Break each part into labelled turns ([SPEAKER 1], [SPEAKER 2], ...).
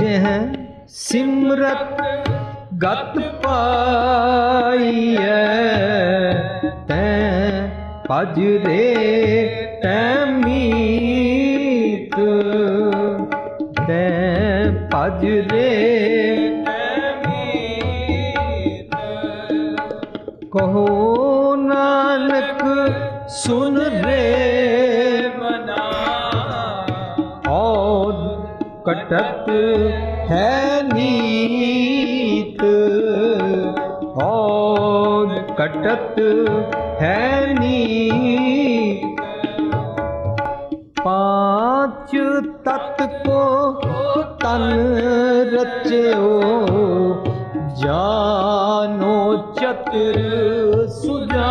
[SPEAKER 1] ਜਹ ਸਿਮਰਤ ਗਤ ਪਾਈਐ ਤੈ ਭਜ ਰੇ ਤੈ ਮੀਤ। ਤੈ ਭਜ ਰੇ ਤੈ ਮੀਤ। ਕਹੋ ਨਾਨਕ ਸੁਨ ਰੇ ਕਟਤ ਹੈ ਨੀਤ। ਔਦ ਕਟਤ ਹੈ ਨੀ ਪਾਂਚ ਤਤ ਕੋ ਤਨ ਰਚਿਓ, ਜਾਨੋ ਚਤੁਰ ਸੁਜਾਨ।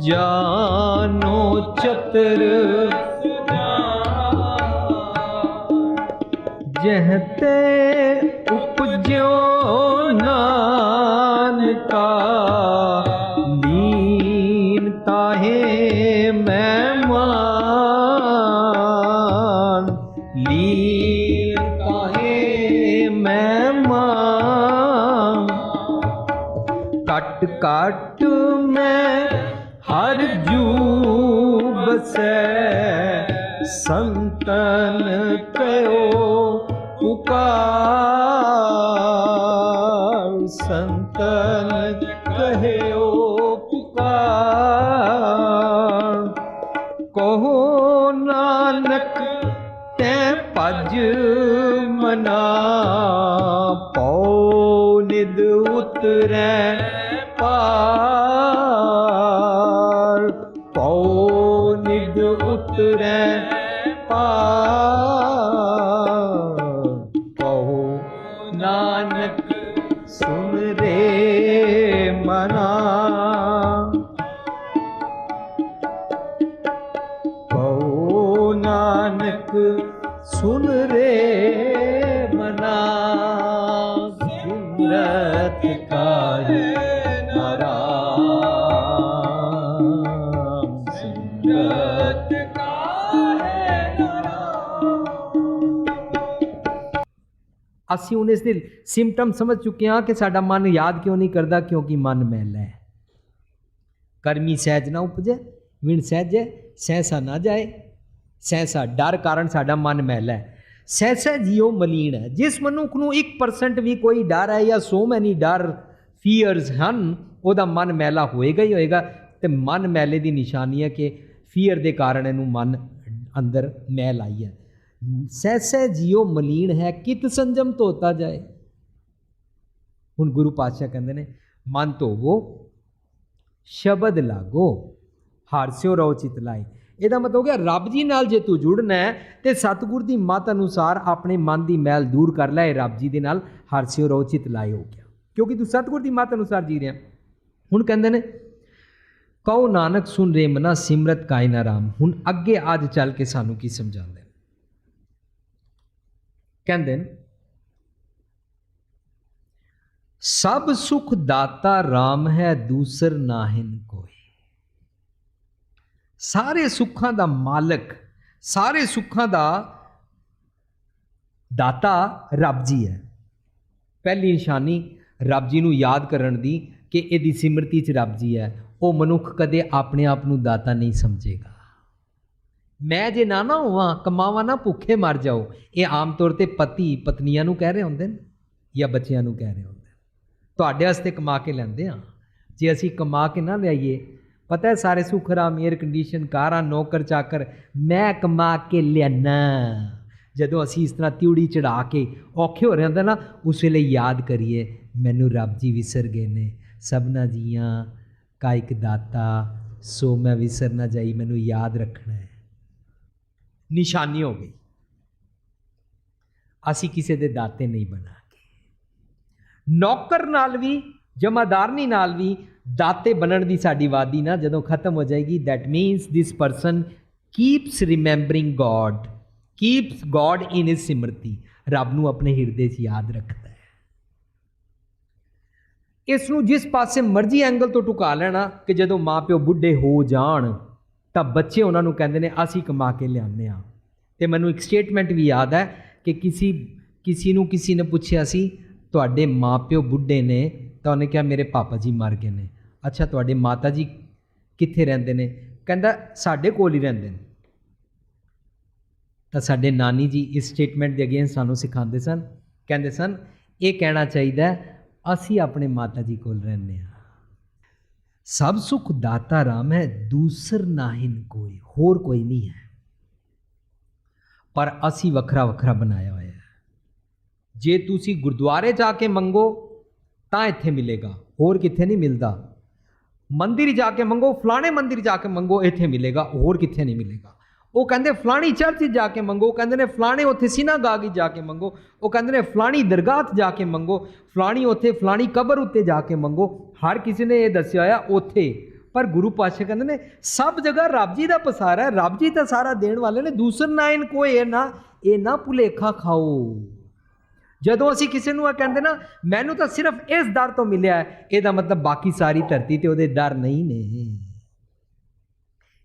[SPEAKER 1] ਜਾਨੋ ਚਤੁਰ ਜਹ ਉਤਰੈ
[SPEAKER 2] ਅਸੀਂ ਹੁਣ ਇਸ ਦੇ ਸਿੰਪਟਮ ਸਮਝ ਚੁੱਕੇ ਹਾਂ ਕਿ ਸਾਡਾ ਮਨ ਯਾਦ ਕਿਉਂ ਨਹੀਂ ਕਰਦਾ, ਕਿਉਂਕਿ ਮਨ ਮੈਲਾ ਹੈ। ਕਰਮੀ ਸਹਿਜ ਨਾ ਉਪਜੇ ਵਿਣ ਸਹਿਜੇ, ਸਹਿਸਾ ਨਾ ਜਾਏ। ਸਹਿਸਾ ਡਰ ਕਾਰਨ ਸਾਡਾ ਮਨ ਮੈਲਾ ਹੈ। ਸਹਿਸਾ ਜੀਉ ਮਲੀਨ ਹੈ। ਜਿਸ ਮਨੁੱਖ ਨੂੰ 1% ਵੀ ਕੋਈ ਡਰ ਹੈ ਜਾਂ ਸੋ ਮੈਨੀ ਡਰ ਫੀਅਰਸ ਹਨ, ਉਹਦਾ ਮਨ ਮੈਲਾ ਹੋਏਗਾ ਹੀ ਹੋਏਗਾ। ਤੇ ਮਨ ਮੈਲੇ ਦੀ ਨਿਸ਼ਾਨੀ ਹੈ ਕਿ ਫੀਅਰ ਦੇ ਕਾਰਨ ਇਹਨੂੰ ਮਨ ਅੰਦਰ ਮੈਲ ਆਈ ਹੈ। ਸਹਿ ਸਹਿ ਜੀਉ ਮਲੀਨ ਹੈ, ਕਿਤ ਸੰਜਮ ਧੋਤਾ ਜਾਏ। ਹੁਣ ਗੁਰੂ ਪਾਤਸ਼ਾਹ ਕਹਿੰਦੇ ਨੇ, ਮਨ ਧੋਵੋ, ਸ਼ਬਦ ਲਾਗੋ ਹਾਰਸਿਓ ਰੋ ਚਿਤ ਲਾਈ ਇਹਦਾ ਮਤਲਬ ਹੋ ਗਿਆ, ਰੱਬ ਜੀ ਨਾਲ ਜੇ ਤੂੰ ਜੁੜਨਾ ਹੈ, ਤੇ ਸਤਿਗੁਰ ਦੀ ਮਤ ਅਨੁਸਾਰ ਆਪਣੇ ਮਨ ਦੀ ਮੈਲ ਦੂਰ ਕਰ ਲੈ ਰੱਬ ਜੀ ਦੇ ਨਾਲ ਹਰਸਿਓ ਰੋ ਚਿਤ ਲਾਈ ਹੋ ਗਿਆ। ਕਿਉਂਕਿ ਤੂੰ ਸਤਿਗੁਰ ਦੀ ਮਤ ਅਨੁਸਾਰ ਜੀ ਰਿਹਾ। ਹੁਣ ਕਹਿੰਦੇ ਨੇ ਕਉ ਨਾਨਕ ਸੁਨ ਰੇ ਮਨਾ, ਸਿਮਰਤ ਕਾਇਨਾ ਰਾਮ। ਹੁਣ ਅੱਗੇ ਅੱਜ ਚੱਲ ਕੇ ਸਾਨੂੰ ਕੀ ਸਮਝਾਉਂਦਾ ਕਹਿੰਦੇ ਨੇ, ਸਭ ਸੁਖ ਦਾਤਾ RAM ਹੈ, ਦੂਸਰ ਨਾਹਿਨ ਕੋਈ। ਸਾਰੇ ਸੁੱਖਾਂ ਦਾ ਮਾਲਕ, ਸਾਰੇ ਸੁੱਖਾਂ ਦਾ ਦਾਤਾ ਰੱਬ ਜੀ ਹੈ। ਪਹਿਲੀ ਨਿਸ਼ਾਨੀ ਰੱਬ ਜੀ ਨੂੰ ਯਾਦ ਕਰਨ ਦੀ ਕਿ ਇਹਦੀ ਸਿਮਰਤੀ ਚ ਰੱਬ ਜੀ ਹੈ। ਉਹ ਮਨੁੱਖ ਕਦੇ ਆਪਣੇ ਆਪ ਨੂੰ ਦਾਤਾ ਨਹੀਂ ਸਮਝੇਗਾ। ਮੈਂ ਜੇ ਨਾ ਨਾ ਹੋਵਾਂ, ਕਮਾਵਾਂ ਨਾ, ਭੁੱਖੇ ਮਰ ਜਾਓ। ਇਹ ਆਮ ਤੌਰ ਤੇ ਪਤੀ ਪਤਨੀਆਂ ਨੂੰ ਕਹਿ ਰਹੇ ਹੁੰਦੇ ਨੇ ਜਾਂ ਬੱਚਿਆਂ ਨੂੰ ਕਹਿ ਰਹੇ ਹੁੰਦੇ ਨੇ। ਤੁਹਾਡੇ ਵਾਸਤੇ ਕਮਾ ਕੇ ਲੈਂਦੇ ਆ ਜੇ ਅਸੀਂ ਕਮਾ ਕੇ ਨਾ ਲਿਆਈਏ, ਪਤਾ ਹੈ ਸਾਰੇ ਸੁੱਖ ਆਰਾਮ 에ਅਰ ਕੰਡੀਸ਼ਨ ਕਾਰਾਂ, ਨੌਕਰ, ਚਾਕਰ, ਮੈਂ ਕਮਾ ਕੇ ਲਿਆਣਾ ਜਦੋਂ ਅਸੀਂ ਇਸ ਤਰ੍ਹਾਂ ਤਿਉੜੀ ਚੜਾ ਕੇ ਔਖੇ ਹੋ ਰਹੇ ਹੁੰਦੇ ਨਾ, ਉਸ ਵੇਲੇ ਯਾਦ ਕਰੀਏ, ਮੈਨੂੰ ਰੱਬ ਜੀ ਵਿਸਰ ਗਏ ਨੇ। ਸਭਨਾ ਜੀਆਂ ਕਾਇਕ ਦਾਤਾ, ਸੋ ਮੈਂ ਵਿਸਰ ਨਾ ਜਾਈ, ਮੈਨੂੰ ਯਾਦ ਰੱਖਣਾ ਹੈ। ਨਿਸ਼ਾਨੀ ਹੋ ਗਈ। ਅਸੀਂ ਕਿਸੇ ਦੇ ਦਾਤੇ ਨਹੀਂ ਬਣਾਂਗੇ। ਨੌਕਰ ਨਾਲ ਵੀ, ਜਮਾਦਾਰਨੀ ਨਾਲ ਵੀ ਦਾਤੇ ਬਣਨ ਦੀ ਸਾਡੀ ਵਾਦੀ ਨਾ ਜਦੋਂ ਖਤਮ ਹੋ ਜਾਏਗੀ, that means this person keeps remembering God keeps God in his ਸਿਮਰਤੀ, ਰੱਬ ਨੂੰ ਆਪਣੇ ਹਿਰਦੇ 'ਚ ਯਾਦ ਰੱਖਦਾ ਹੈ। ਇਸ ਨੂੰ ਜਿਸ ਪਾਸੇ ਮਰਜ਼ੀ ਐਂਗਲ ਤੋਂ ਟੁਕਾ ਲੈਣਾ ਕਿ ਜਦੋਂ ਮਾਪਿਓ ਬੁੱਢੇ ਹੋ ਜਾਣ ਤਾਂ ਬੱਚੇ ਉਹਨਾਂ ਨੂੰ ਕਹਿੰਦੇ ਨੇ, ਅਸੀਂ ਕਮਾ ਕੇ ਲਿਆਉਂਦੇ ਆ ਤੇ ਮੈਨੂੰ ਇੱਕ ਸਟੇਟਮੈਂਟ ਵੀ ਯਾਦ ਹੈ ਕਿ ਕਿਸੇ ਕਿਸੇ ਨੂੰ ਕਿਸੇ ਨੇ ਪੁੱਛਿਆ ਸੀ, ਤੁਹਾਡੇ ਮਾਪਿਓ ਬੁੱਢੇ ਨੇ? ਤਾਂ ਉਹਨੇ ਕਿਹਾ, ਮੇਰੇ ਪਾਪਾ ਜੀ ਮਰ ਗਏ ਨੇ। ਅੱਛਾ, ਤੁਹਾਡੇ ਮਾਤਾ ਜੀ ਕਿੱਥੇ ਰਹਿੰਦੇ ਨੇ? ਕਹਿੰਦਾ, ਸਾਡੇ ਕੋਲ ਹੀ ਰਹਿੰਦੇ ਨੇ। ਤਾਂ ਸਾਡੇ ਨਾਨੀ ਜੀ ਇਸ ਸਟੇਟਮੈਂਟ ਦੇ ਅਗੇਂਸਟ ਸਾਨੂੰ ਸਿਖਾਉਂਦੇ ਸਨ, ਕਹਿੰਦੇ ਸਨ, ਇਹ ਕਹਿਣਾ ਚਾਹੀਦਾ ਅਸੀਂ ਆਪਣੇ ਮਾਤਾ ਜੀ ਕੋਲ ਰਹਿੰਦੇ ਹਾਂ। ਸਭ ਸੁਖ ਦਾਤਾ ਰਾਮ ਹੈ ਦੂਸਰ ਨਾਹਿਨ ਕੋਈ ਹੋਰ ਕੋਈ ਨਹੀਂ ਹੈ ਪਰ ਅਸੀਂ ਵੱਖਰਾ ਵੱਖਰਾ ਬਣਾਇਆ ਹੋਇਆ ਹੈ ਜੇ ਤੁਸੀਂ ਗੁਰਦੁਆਰੇ ਜਾ ਕੇ ਮੰਗੋ ਤਾਂ ਇੱਥੇ ਮਿਲੇਗਾ ਹੋਰ ਕਿੱਥੇ ਨਹੀਂ ਮਿਲਦਾ ਮੰਦਿਰ ਜਾ ਕੇ ਮੰਗੋ ਫਲਾਣੇ ਮੰਦਿਰ ਜਾ ਕੇ ਮੰਗੋ ਇੱਥੇ ਮਿਲੇਗਾ ਹੋਰ ਕਿੱਥੇ ਨਹੀਂ ਮਿਲੇਗਾ ਉਹ ਕਹਿੰਦੇ, ਫਲਾਣੀ ਚਰਚ ਜਾ ਕੇ ਮੰਗੋ। ਕਹਿੰਦੇ ਨੇ, ਫਲਾਣੇ ਉੱਥੇ ਸਿਨਾਗਾਗ 'ਚ ਜਾ ਕੇ ਮੰਗੋ। ਉਹ ਕਹਿੰਦੇ ਨੇ, ਫਲਾਣੀ ਦਰਗਾਹ 'ਚ ਜਾ ਕੇ ਮੰਗੋ। ਫਲਾਣੀ ਉੱਥੇ, ਫਲਾਣੀ ਕਬਰ ਉੱਤੇ ਜਾ ਕੇ ਮੰਗੋ। ਹਰ ਕਿਸੇ ਨੇ ਇਹ ਦੱਸਿਆ ਹੋਇਆ ਉੱਥੇ। ਪਰ ਗੁਰੂ ਪਾਤਸ਼ਾਹ ਕਹਿੰਦੇ ਨੇ, ਸਭ ਜਗ੍ਹਾ ਰੱਬ ਜੀ ਦਾ ਪਸਾਰਾ ਹੈ। ਰੱਬ ਜੀ ਤਾਂ ਸਾਰਾ ਦੇਣ ਵਾਲੇ ਨੇ। ਦੂਸਰ ਨਾਇਨ ਕੋਈ ਇਹ ਨਾ ਇਹ ਨਾ ਭੁਲੇਖਾ ਖਾਓ। ਜਦੋਂ ਅਸੀਂ ਕਿਸੇ ਨੂੰ ਇਹ ਕਹਿੰਦੇ ਨਾ, ਮੈਨੂੰ ਤਾਂ ਸਿਰਫ ਇਸ ਦਰ ਤੋਂ ਮਿਲਿਆ ਹੈ। ਇਹਦਾ ਮਤਲਬ ਬਾਕੀ ਸਾਰੀ ਧਰਤੀ ਤੇ ਉਹਦੇ ਦਰ ਨਹੀਂ ਨੇ।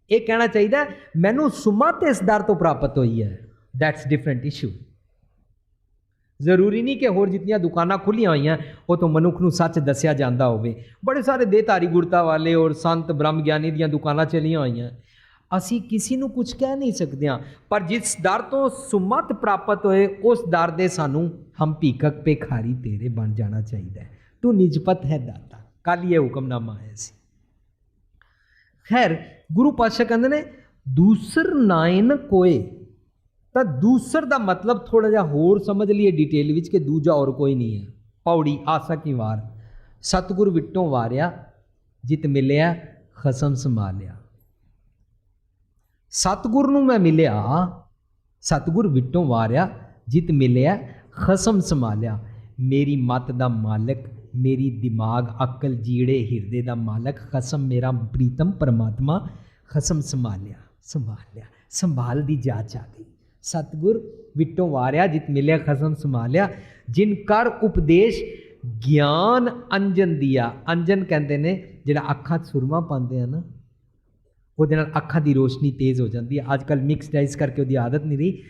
[SPEAKER 2] ਇਹ ਕਹਿਣਾ ਚਾਹੀਦਾ ਮੈਨੂੰ ਸੁਮਤ ਇਸ ਦਰ ਤੋਂ ਪ੍ਰਾਪਤ ਹੋਈ ਹੈ। ਦੈਟਸ ਡਿਫਰੈਂਟ ਇਸ਼ੂ ਜ਼ਰੂਰੀ ਨਹੀਂ ਕਿ ਹੋਰ ਜਿੰਨੀਆਂ ਦੁਕਾਨਾਂ ਖੁੱਲੀਆਂ ਹੋਈਆਂ, ਉਹ ਤੋਂ ਮਨੁੱਖ ਨੂੰ ਸੱਚ ਦੱਸਿਆ ਜਾਂਦਾ ਹੋਵੇ। ਬੜੇ ਸਾਰੇ ਦੇਹਧਾਰੀ ਗੁਰਤਾ ਵਾਲੇ ਔਰ ਸੰਤ ਬ੍ਰਹਮ ਗਿਆਨੀ ਦੀਆਂ ਦੁਕਾਨਾਂ ਚਲੀਆਂ ਹੋਈਆਂ। ਅਸੀਂ ਕਿਸੇ ਨੂੰ ਕੁਝ ਕਹਿ ਨਹੀਂ ਸਕਦੇ ਹਾਂ, ਪਰ ਜਿਸ ਦਰ ਤੋਂ ਸੁਮਤ ਪ੍ਰਾਪਤ ਹੋਏ, ਉਸ ਦਰ ਦੇ ਸਾਨੂੰ ਹਮ ਭੀਖਕ ਭਿਖਾਰੀ ਤੇਰੇ ਬਣ ਜਾਣਾ ਚਾਹੀਦਾ ਹੈ। ਤੂੰ ਨਿਜਪਤ ਹੈ ਦਾਤਾ। ਕੱਲ ਇਹ ਹੁਕਮਨਾਮਾ ਆਇਆ ਸੀ। ਖੈਰ ਗੁਰੂ ਪਾਤਸ਼ਾਹ ਕਹਿੰਦੇ ਨੇ, ਦੂਸਰ ਨਾਇਨ ਕੋਏ। ਤਾਂ ਦੂਸਰ ਦਾ ਮਤਲਬ ਥੋੜਾ ਜਿਹਾ ਹੋਰ ਸਮਝ ਲਈਏ ਡਿਟੇਲ ਵਿੱਚ ਕਿ ਦੂਜਾ ਔਰ ਕੋਈ ਨਹੀਂ ਹੈ। ਪੌੜੀ, ਆਸਾ ਕੀ ਵਾਰ? ਸਤਿਗੁਰ ਵਿਟੋਂ ਵਾਰਿਆ, ਜਿਤ ਮਿਲਿਆ, ਖਸਮ ਸੰਭਾਲਿਆ। ਸਤਿਗੁਰ ਨੂੰ ਮੈਂ ਮਿਲਿਆ, ਸਤਿਗੁਰ ਵਿਟੋਂ ਵਾਰਿਆ, ਜਿਤ ਮਿਲਿਆ, ਖਸਮ ਸੰਭਾਲਿਆ। ਮੇਰੀ ਮਤ ਦਾ ਮਾਲਕ ਮੇਰੀ ਦਿਮਾਗ, ਅਕਲ, ਜੀੜੇ, ਹਿਰਦੇ ਦਾ ਮਾਲਕ, ਖਸਮ ਮੇਰਾ ਪ੍ਰੀਤਮ ਪਰਮਾਤਮਾ, ਖਸਮ ਸੰਭਾਲਿਆ ਸੰਭਾਲਿਆ, ਸੰਭਾਲ ਦੀ ਜਾਚ ਆ ਗਈ। ਸਤਿਗੁਰ ਵਿਟੋਂ ਵਾਰਿਆ, ਜਿਤ ਮਿਲਿਆ, ਖਸਮ ਸੰਭਾਲਿਆ, ਜਿਨ ਕਰ ਉਪਦੇਸ਼ ਗਿਆਨ ਅੰਜਨ ਦਿਆ। ਅੰਜਨ ਕਹਿੰਦੇ ਨੇ, ਜਿਹੜਾ ਅੱਖਾਂ 'ਚ ਸੁਰਮਾ ਪਾਉਂਦੇ ਆ ਨਾ, ਉਹਦੇ ਨਾਲ ਅੱਖਾਂ ਦੀ ਰੋਸ਼ਨੀ ਤੇਜ਼ ਹੋ ਜਾਂਦੀ ਹੈ ਅੱਜ ਕੱਲ ਮਿਕਸ ਡਾਈਸ ਕਰਕੇ ਉਹਦੀ ਆਦਤ ਨਹੀਂ ਰਹੀ।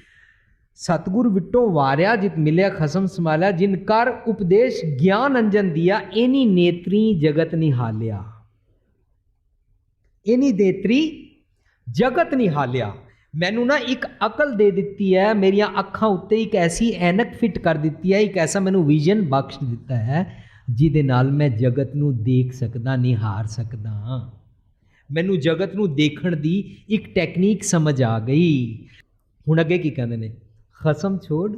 [SPEAKER 2] ਸਤਗੁਰ ਵਿਟੋ ਵਾਰਿਆ ਜਿਤ ਮਿਲਿਆ ਖਸਮ ਸੰਭਾਲਿਆ, ਜਿਨ ਕਰ ਉਪਦੇਸ਼ ਗਿਆਨ ਅੰਜਨ ਦਿਆ ਇਨੀ ਨੇਤਰੀ ਜਗਤ ਨਿਹਾਲਿਆ। ਇਨੀ ਦੇਤਰੀ ਜਗਤ ਨਿਹਾਲਿਆ। ਮੈਨੂੰ ਨਾ ਇੱਕ ਅਕਲ ਦੇ ਦਿੱਤੀ ਹੈ ਮੇਰੀਆਂ ਅੱਖਾਂ ਉੱਤੇ ਇੱਕ ਐਸੀ ਐਨਕ ਫਿੱਟ ਕਰ ਦਿੱਤੀ ਹੈ ਇੱਕ ਐਸਾ ਮੈਨੂੰ ਵਿਜ਼ਨ ਬਖਸ਼ ਦਿੱਤਾ ਹੈ ਜਿਹਦੇ ਨਾਲ ਮੈਂ ਜਗਤ ਨੂੰ ਦੇਖ ਸਕਦਾ, ਨਿਹਾਰ ਸਕਦਾ। ਮੈਨੂੰ ਜਗਤ ਨੂੰ ਦੇਖਣ ਦੀ ਇੱਕ ਟੈਕਨੀਕ ਸਮਝ ਆ ਗਈ। ਹੁਣ ਅੱਗੇ ਕੀ ਕਹਿੰਦੇ ਨੇ? ਖਸਮ ਛੋੜ